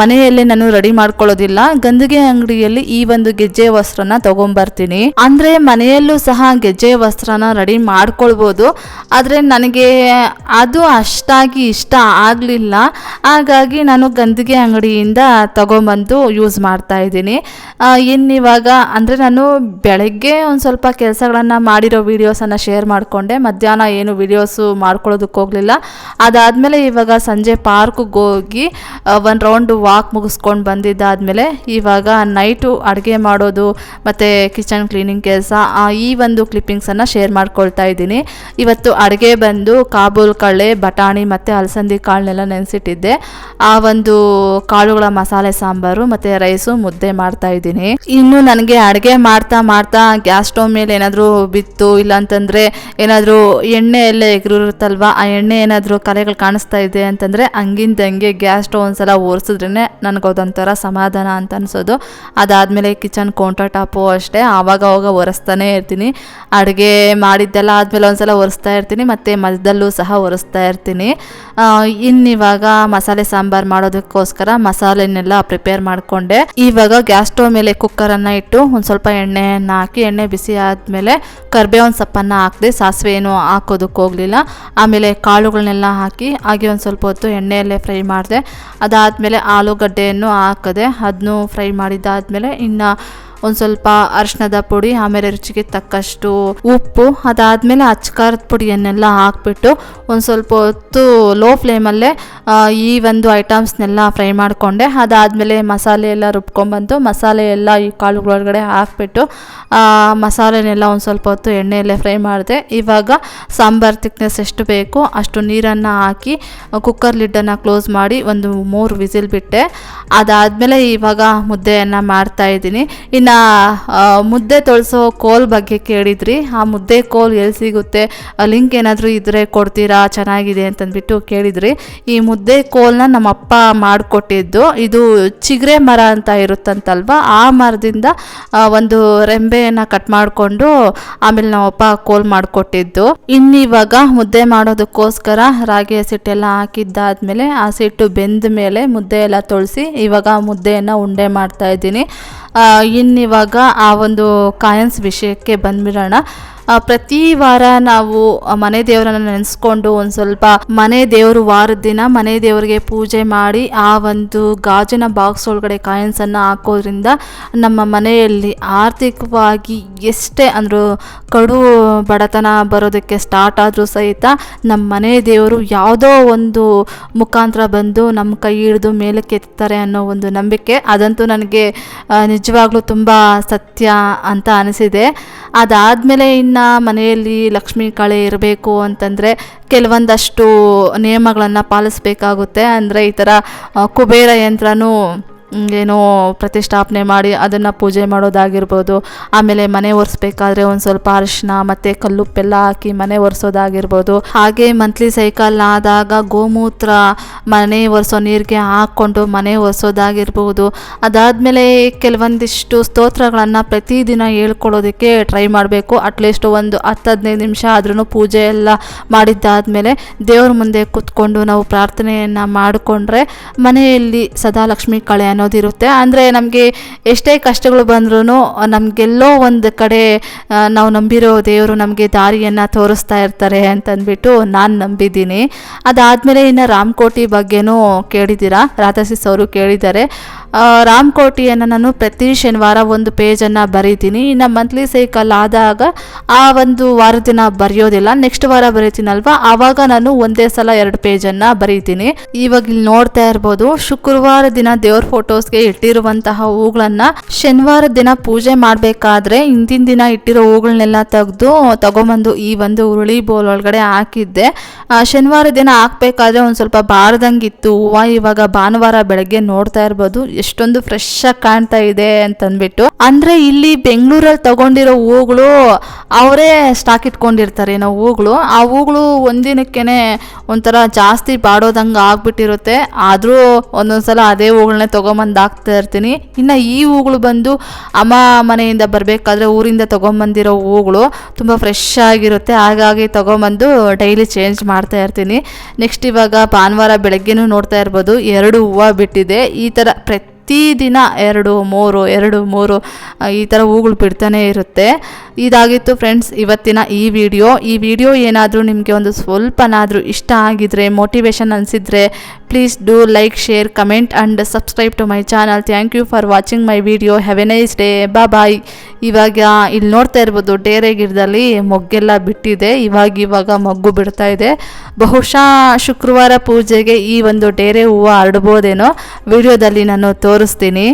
S1: ಮನೆಯಲ್ಲೇ ನಾನು ರೆಡಿ ಮಾಡ್ಕೊಳ್ಳೋದಿಲ್ಲ. ಗಂದಿಗೆ ಅಂಗಡಿಯಲ್ಲಿ ಈ ಒಂದು ಗೆಜ್ಜೆ ವಸ್ತ್ರನ ತಗೊಂಡ್ಬರ್ತೀನಿ ಅಂದ್ರೆ ಮನೆಯಲ್ಲೂ ಸಹ ಗೆಜ್ಜೆ ವಸ್ತ್ರನ ರೆಡಿ ಮಾಡ್ಕೊಳ್ಬೋದು. ಆದರೆ ನನಗೆ ಅದು ಅಷ್ಟಾಗಿ ಇಷ್ಟ ಆಗಲಿಲ್ಲ. ಹಾಗಾಗಿ ನಾನು ಗಂದಿಗೆ ಅಂಗಡಿಯಿಂದ ತಗೊಂಬಂದು ಯೂಸ್ ಮಾಡ್ತಾ ಇದ್ದೀನಿ. ಇನ್ನಿವಾಗ ಅಂದರೆ ನಾನು ಬೆಳಗ್ಗೆ ಒಂದು ಸ್ವಲ್ಪ ಕೆಲಸಗಳನ್ನು ಮಾಡಿರೋ ವೀಡಿಯೋಸನ್ನು ಶೇರ್ ಮಾಡಿಕೊಂಡೆ. ಮಧ್ಯಾಹ್ನ ಏನು ವೀಡಿಯೋಸು ಮಾಡ್ಕೊಳ್ಳೋದಕ್ಕೆ ಹೋಗಲಿಲ್ಲ. ಅದಾದಮೇಲೆ ಇವಾಗ ಸಂಜೆ ಪಾರ್ಕ್ಗೆ ಹೋಗಿ ಒಂದು ರೌಂಡ್ ವಾಕ್ ಮುಗಿಸ್ಕೊಂಡು ಬಂದಿದ್ದಾದಮೇಲೆ ಇವಾಗ ನೈಟು ಅಡುಗೆ ಮಾಡೋದು ಮತ್ತು ಕಿಚನ್ ಕ್ಲೀನಿಂಗ್ ಕೆಲಸ ಈ ಒಂದು ಕ್ಲಿಪ್ಪಿಂಗ್ಸನ್ನು ಶೇರ್ ಮಾಡ್ಕೊಳ್ತಾ ಇದ್ದೀನಿ. ಇವತ್ತು ಅಡುಗೆ ಬಂದು ಕಾಬೂಲ್ ಕಳೆ ಬಟಾಣಿ ಮತ್ತು ಅಲಸಂದಿ ಕಾಳನ್ನೆಲ್ಲ ನೆನೆಸಿಟ್ಟಿದ್ದೆ. ಆ ಒಂದು ಕಾಳುಗಳ ಮಸಾಲೆ ಸಾಂಬಾರು ಮತ್ತು ರೈಸು ಮುದ್ದೆ ಮಾಡ್ತಾ ಇದ್ದೀನಿ. ಇನ್ನು ನನಗೆ ಅಡುಗೆ ಮಾಡ್ತಾ ಮಾಡ್ತಾ ಗ್ಯಾಸ್ ಸ್ಟವ್ ಮೇಲೆ ಏನಾದರೂ ಬಿತ್ತು, ಇಲ್ಲಾಂತಂದರೆ ಏನಾದರೂ ಎಣ್ಣೆ ಎಲ್ಲ ಎಗರಿರುತ್ತಲ್ವ, ಆ ಎಣ್ಣೆ ಏನಾದರೂ ಕಲೆಗಳು ಕಾಣಿಸ್ತಾ ಇದೆ ಅಂತಂದರೆ ಹಂಗಿಂದಂಗೆ ಗ್ಯಾಸ್ ಸ್ಟವ್ ಒಂದ್ಸಲ ಒರೆಸಿದ್ರೇ ನನಗೆ ಅದೊಂಥರ ಸಮಾಧಾನ ಅಂತ ಅನಿಸೋದು. ಅದಾದಮೇಲೆ ಕಿಚನ್ ಕೌಂಟರ್ ಟಾಪು ಅಷ್ಟೇ. ಆವಾಗ ಅವಾಗ ಒರೆಸ್ತಾನೆ ಇರ್ತೀನಿ. ಅಡುಗೆ ಮಾಡಿದ್ದೆಲ್ಲ ಆದಮೇಲೆ ಒಂದ್ಸಲ ಒರೆಸ್ತಾ ಇರ್ತೀನಿ. ಮತ್ತು ಮಧ್ಯದಲ್ಲೂ ಸಹ ಒರೆಸ್ತಾ ಇರ್ತೀನಿ. ಇನ್ನಿವಾಗ ಮಸಾಲೆ ಸಾಂಬಾರು ಮಾಡೋದಕ್ಕೋಸ್ಕರ ಮಸಾಲೆನೆಲ್ಲ ಪ್ರಿಪೇರ್ ಮಾಡಿಕೊಂಡೆ. ಇವಾಗ ಗ್ಯಾಸ್ ಸ್ಟವ್ ಮೇಲೆ ಕುಕ್ಕರನ್ನು ಇಟ್ಟು ಒಂದು ಸ್ವಲ್ಪ ಎಣ್ಣೆಯನ್ನು ಹಾಕಿ, ಎಣ್ಣೆ ಬಿಸಿ ಆದಮೇಲೆ ಕರ್ಬೇವಿನ ಸೊಪ್ಪನ್ನು ಹಾಕಿದೆ ಸಾಸಿವೆ ಏನು ಹಾಕೋದಕ್ಕೆ ಹೋಗಲಿಲ್ಲ. ಆಮೇಲೆ ಕಾಳುಗಳನ್ನೆಲ್ಲ ಹಾಕಿ, ಹಾಗೆ ಒಂದು ಸ್ವಲ್ಪ ಹೊತ್ತು ಎಣ್ಣೆಯಲ್ಲೇ ಫ್ರೈ ಮಾಡಿದೆ. ಅದಾದಮೇಲೆ ಆಲೂಗಡ್ಡೆಯನ್ನು ಹಾಕಿದೆ ಅದನ್ನು ಫ್ರೈ ಮಾಡಿದ್ದಾದಮೇಲೆ ಇನ್ನು ಒಂದು ಸ್ವಲ್ಪ ಅರಿಶಿಣದ ಪುಡಿ, ಆಮೇಲೆ ರುಚಿಗೆ ತಕ್ಕಷ್ಟು ಉಪ್ಪು, ಅದಾದಮೇಲೆ ಅಚ್ಕಾರದ ಪುಡಿಯನ್ನೆಲ್ಲ ಹಾಕ್ಬಿಟ್ಟು ಒಂದು ಸ್ವಲ್ಪ ಹೊತ್ತು ಲೋ ಫ್ಲೇಮಲ್ಲೇ ಈ ಒಂದು ಐಟಮ್ಸ್ನೆಲ್ಲ ಫ್ರೈ ಮಾಡಿಕೊಂಡೆ. ಅದಾದಮೇಲೆ ಮಸಾಲೆ ಎಲ್ಲ ರುಬ್ಕೊಂಡ್ಬಂದು ಮಸಾಲೆ ಎಲ್ಲ ಈ ಕಾಳುಗಳೊಳಗಡೆ ಹಾಕ್ಬಿಟ್ಟು ಮಸಾಲೆನೆಲ್ಲ ಒಂದು ಸ್ವಲ್ಪ ಹೊತ್ತು ಎಣ್ಣೆಯಲ್ಲೇ ಫ್ರೈ ಮಾಡಿದೆ. ಇವಾಗ ಸಾಂಬಾರ್ ತಿಕ್ನೆಸ್ ಎಷ್ಟು ಬೇಕು ಅಷ್ಟು ನೀರನ್ನು ಹಾಕಿ ಕುಕ್ಕರ್ ಲಿಡ್ಡನ್ನು ಕ್ಲೋಸ್ ಮಾಡಿ ಒಂದು ಮೂರು ವಿಸಿಲ್ ಬಿಟ್ಟೆ. ಅದಾದಮೇಲೆ ಇವಾಗ ಮುದ್ದೆಯನ್ನು ಮಾಡ್ತಾ ಇದ್ದೀನಿ. ಮುದ್ದೆ ತೊಳಸೋ ಕೋಲ್ ಬಗ್ಗೆ ಕೇಳಿದ್ರಿ. ಆ ಮುದ್ದೆ ಕೋಲ್ ಎಲ್ಲಿ ಸಿಗುತ್ತೆ? ಲಿಂಕ್ ಏನಾದರೂ ಇದ್ದರೆ ಕೊಡ್ತೀರಾ? ಚೆನ್ನಾಗಿದೆ ಅಂತಂದ್ಬಿಟ್ಟು ಕೇಳಿದ್ರಿ. ಈ ಮುದ್ದೆ ಕೋಲ್ನ ನಮ್ಮಪ್ಪ ಮಾಡಿಕೊಟ್ಟಿದ್ದು. ಇದು ಚಿಗ್ರೆ ಮರ ಅಂತ ಇರುತ್ತಂತಲ್ವ? ಆ ಮರದಿಂದ ಒಂದು ರೆಂಬೆಯನ್ನು ಕಟ್ ಮಾಡಿಕೊಂಡು ಆಮೇಲೆ ನಮ್ಮಪ್ಪ ಕೋಲ್ ಮಾಡಿಕೊಟ್ಟಿದ್ದು. ಇನ್ನಿವಾಗ ಮುದ್ದೆ ಮಾಡೋದಕ್ಕೋಸ್ಕರ ರಾಗಿ ಹಸಿಟ್ಟೆಲ್ಲ ಹಾಕಿದ್ದಾದ್ಮೇಲೆ, ಆ ಸಿಟ್ಟು ಬೆಂದ ಮೇಲೆ ಮುದ್ದೆ ಎಲ್ಲ ತೊಳಸಿ ಇವಾಗ ಮುದ್ದೆಯನ್ನು ಉಂಡೆ ಮಾಡ್ತಾ ಇದ್ದೀನಿ. ಇನ್ನಿವಾಗ ಆ ಒಂದು ಕಾಯನ್ಸ್ ವಿಷಯಕ್ಕೆ ಬಂದ್ಬಿಡೋಣ. ಪ್ರತಿ ವಾರ ನಾವು ಮನೆ ದೇವರನ್ನ ನೆನೆಸ್ಕೊಂಡು ಒಂದು ಸ್ವಲ್ಪ ಮನೆ ದೇವರು ವಾರದ ದಿನ ಮನೆ ದೇವರಿಗೆ ಪೂಜೆ ಮಾಡಿ ಆ ಒಂದು ಗಾಜಿನ ಬಾಕ್ಸ್ ಒಳಗಡೆ ಕಾಯಿನ್ಸನ್ನು ಹಾಕೋದ್ರಿಂದ ನಮ್ಮ ಮನೆಯಲ್ಲಿ ಆರ್ಥಿಕವಾಗಿ ಎಷ್ಟೇ ಅಂದರೂ ಕಡು ಬಡತನ ಬರೋದಕ್ಕೆ ಸ್ಟಾರ್ಟ್ ಆದರೂ ಸಹಿತ ನಮ್ಮ ಮನೆ ದೇವರು ಯಾವುದೋ ಒಂದು ಮುಖಾಂತರ ಬಂದು ನಮ್ಮ ಕೈ ಹಿಡಿದು ಮೇಲಕ್ಕೆ ಎತ್ತಾರೆ ಅನ್ನೋ ಒಂದು ನಂಬಿಕೆ ಅದಂತೂ ನನಗೆ ನಿಜವಾಗ್ಲೂ ತುಂಬ ಸತ್ಯ ಅಂತ ಅನಿಸಿದೆ. ಅದಾದಮೇಲೆ ಇನ್ನು ಮನೆಯಲ್ಲಿ ಲಕ್ಷ್ಮೀ ಕಳೆ ಇರಬೇಕು ಅಂತಂದರೆ ಕೆಲವೊಂದಷ್ಟು ನಿಯಮಗಳನ್ನು ಪಾಲಿಸಬೇಕಾಗುತ್ತೆ. ಅಂದರೆ ಈ ಥರ ಕುಬೇರ ಯಂತ್ರನೂ ಏನೋ ಪ್ರತಿಷ್ಠಾಪನೆ ಮಾಡಿ ಅದನ್ನು ಪೂಜೆ ಮಾಡೋದಾಗಿರ್ಬೋದು, ಆಮೇಲೆ ಮನೆ ಒರೆಸ್ಬೇಕಾದ್ರೆ ಒಂದು ಸ್ವಲ್ಪ ಅರಿಶಿನ ಮತ್ತು ಕಲ್ಲುಪ್ಪೆಲ್ಲ ಹಾಕಿ ಮನೆ ಒರೆಸೋದಾಗಿರ್ಬೋದು. ಹಾಗೆ ಮಂತ್ಲಿ ಸೈಕಲ್ ಆದಾಗ ಗೋಮೂತ್ರ ಮನೆ ಒರೆಸೋ ನೀರಿಗೆ ಹಾಕ್ಕೊಂಡು ಮನೆ ಒರೆಸೋದಾಗಿರ್ಬೋದು. ಅದಾದಮೇಲೆ ಕೆಲವೊಂದಿಷ್ಟು ಸ್ತೋತ್ರಗಳನ್ನು ಪ್ರತಿದಿನ ಹೇಳ್ಕೊಳ್ಳೋದಕ್ಕೆ ಟ್ರೈ ಮಾಡಬೇಕು. ಅಟ್ಲೀಸ್ಟ್ ಒಂದು ಹತ್ತು ಹದಿನೈದು ನಿಮಿಷ ಆದ್ರೂ ಪೂಜೆ ಎಲ್ಲ ಮಾಡಿದ್ದಾದಮೇಲೆ ದೇವ್ರ ಮುಂದೆ ಕೂತ್ಕೊಂಡು ನಾವು ಪ್ರಾರ್ಥನೆಯನ್ನು ಮಾಡಿಕೊಂಡ್ರೆ ಮನೆಯಲ್ಲಿ ಸದಾ ಲಕ್ಷ್ಮಿ ಕಳೆ ಅನ್ನೋದಿರುತ್ತೆ. ಅಂದರೆ ನಮಗೆ ಎಷ್ಟೇ ಕಷ್ಟಗಳು ಬಂದ್ರೂ ನಮಗೆಲ್ಲೋ ಒಂದು ಕಡೆ ನಾವು ನಂಬಿರೋ ದೇವರು ನಮಗೆ ದಾರಿಯನ್ನು ತೋರಿಸ್ತಾ ಇರ್ತಾರೆ ಅಂತಂದ್ಬಿಟ್ಟು ನಾನು ನಂಬಿದ್ದೀನಿ. ಅದಾದಮೇಲೆ ಇನ್ನು ರಾಮಕೋಟಿ ಬಗ್ಗೆನೂ ಕೇಳಿದ್ದೀರಾ? ರಾಧಾಸಿಸ್ ಅವರು ಕೇಳಿದ್ದಾರೆ. ರಾಮಕೋಟಿಯನ್ನು ನಾನು ಪ್ರತಿ ಶನಿವಾರ ಒಂದು ಪೇಜನ್ನು ಬರೀತೀನಿ. ಇನ್ನು ಮಂತ್ಲಿ ಸೈಕಲ್ ಆದಾಗ ಆ ಒಂದು ವಾರ ದಿನ ಬರೆಯೋದಿಲ್ಲ. ನೆಕ್ಸ್ಟ್ ವಾರ ಬರೀತೀನಲ್ವಾ? ಆವಾಗ ನಾನು ಒಂದೇ ಸಲ ಎರಡು ಪೇಜನ್ನು ಬರೀತೀನಿ. ಇವಾಗ ಇಲ್ಲಿ ನೋಡ್ತಾ ಇರ್ಬೋದು, ಶುಕ್ರವಾರ ದಿನ ದೇವ್ರ ಫೋಟೋಸ್ಗೆ ಇಟ್ಟಿರುವಂತಹ ಹೂಗಳನ್ನ ಶನಿವಾರ ದಿನ ಪೂಜೆ ಮಾಡಬೇಕಾದ್ರೆ ಹಿಂದಿನ ದಿನ ಇಟ್ಟಿರೋ ಹೂಗಳನ್ನೆಲ್ಲ ತೆಗೆದು ತಗೊಂಬಂದು ಈ ಒಂದು ಉರುಳಿ ಬೋಲ್ ಒಳಗಡೆ ಹಾಕಿದ್ದೆ. ಆ, ಶನಿವಾರ ದಿನ ಹಾಕ್ಬೇಕಾದ್ರೆ ಒಂದು ಸ್ವಲ್ಪ ಬಾರ್ದಂಗಿತ್ತು. ಹೂವು ಇವಾಗ ಭಾನುವಾರ ಬೆಳಗ್ಗೆ ನೋಡ್ತಾ ಇರ್ಬೋದು. ಎಷ್ಟೊಂದು ಫ್ರೆಶ್ ಆಗಿ ಕಾಣ್ತಾ ಇದೆ ಅಂತಂದ್ಬಿಟ್ಟು. ಅಂದ್ರೆ ಇಲ್ಲಿ ಬೆಂಗಳೂರಲ್ಲಿ ತಗೊಂಡಿರೋ ಹೂಗಳು ಅವರೇ ಸ್ಟಾಕ್ ಇಟ್ಕೊಂಡಿರ್ತಾರೆ ಏನೋ ಹೂಗಳು. ಆ ಹೂಗಳು ಒಂದಿನಕ್ಕೇನೆ ಒಂಥರ ಜಾಸ್ತಿ ಬಾಡೋದಂಗೆ ಆಗ್ಬಿಟ್ಟಿರುತ್ತೆ. ಆದರೂ ಒಂದೊಂದ್ಸಲ ಅದೇ ಹೂಗಳನ್ನೇ ತೊಗೊಂಬಂದು ಹಾಕ್ತಾ ಇರ್ತೀನಿ ಇನ್ನು ಈ ಹೂಗಳು ಬಂದು ಅಮ್ಮ ಮನೆಯಿಂದ ಬರಬೇಕಾದ್ರೆ ಊರಿಂದ ತೊಗೊಂಬಂದಿರೋ ಹೂಗಳು ತುಂಬ ಫ್ರೆಶ್ ಆಗಿರುತ್ತೆ. ಹಾಗಾಗಿ ತೊಗೊಂಬಂದು ಡೈಲಿ ಚೇಂಜ್ ಮಾಡ್ತಾ ಇರ್ತೀನಿ. ನೆಕ್ಸ್ಟ್ ಇವಾಗ ಭಾನುವಾರ ಬೆಳಗ್ಗೆನೂ ನೋಡ್ತಾ ಇರ್ಬೋದು. ಎರಡು ಹೂವು ಬಿಟ್ಟಿದೆ. ಈ ಥರ ಪ್ರತಿದಿನ ಎರಡು, ಮೂರು ಎರಡು, ಮೂರು ಈ ಥರ ಹೂಗಳು ಬಿಡ್ತಾನೆ ಇರುತ್ತೆ. ಇದಾಗಿತ್ತು ಫ್ರೆಂಡ್ಸ್ ಇವತ್ತಿನ ಈ ವಿಡಿಯೋ ಈ ವಿಡಿಯೋ ಏನಾದರೂ ನಿಮಗೆ ಒಂದು ಸ್ವಲ್ಪನಾದರೂ ಇಷ್ಟ ಆಗಿದ್ರೆ ಮೋಟಿವೇಶನ್ ಅನಿಸಿದ್ರೆ please do like share comment and subscribe to my channel thank you for watching my video have a nice day ಬಾ ಬಾಯ್ ಇವಾಗ ಇಲ್ಲಿ ನೋಡ್ತಾ ಇರ್ಬೋದು ಡೇರೆ ಗಿಡದಲ್ಲಿ ಮೊಗ್ಗೆಲ್ಲ ಬಿಟ್ಟಿದೆ. ಇವಾಗ ಇವಾಗ ಮೊಗ್ಗು ಬಿಡ್ತಾ ಇದೆ. ಬಹುಶಃ ಶುಕ್ರವಾರ ಪೂಜೆಗೆ ಈ ಒಂದು ಡೇರೆ ಹೂವು ಹರಡ್ಬೋದೇನೋ. ವಿಡಿಯೋದಲ್ಲಿ ನಾನು ತೋರಿಸ್ತೀನಿ.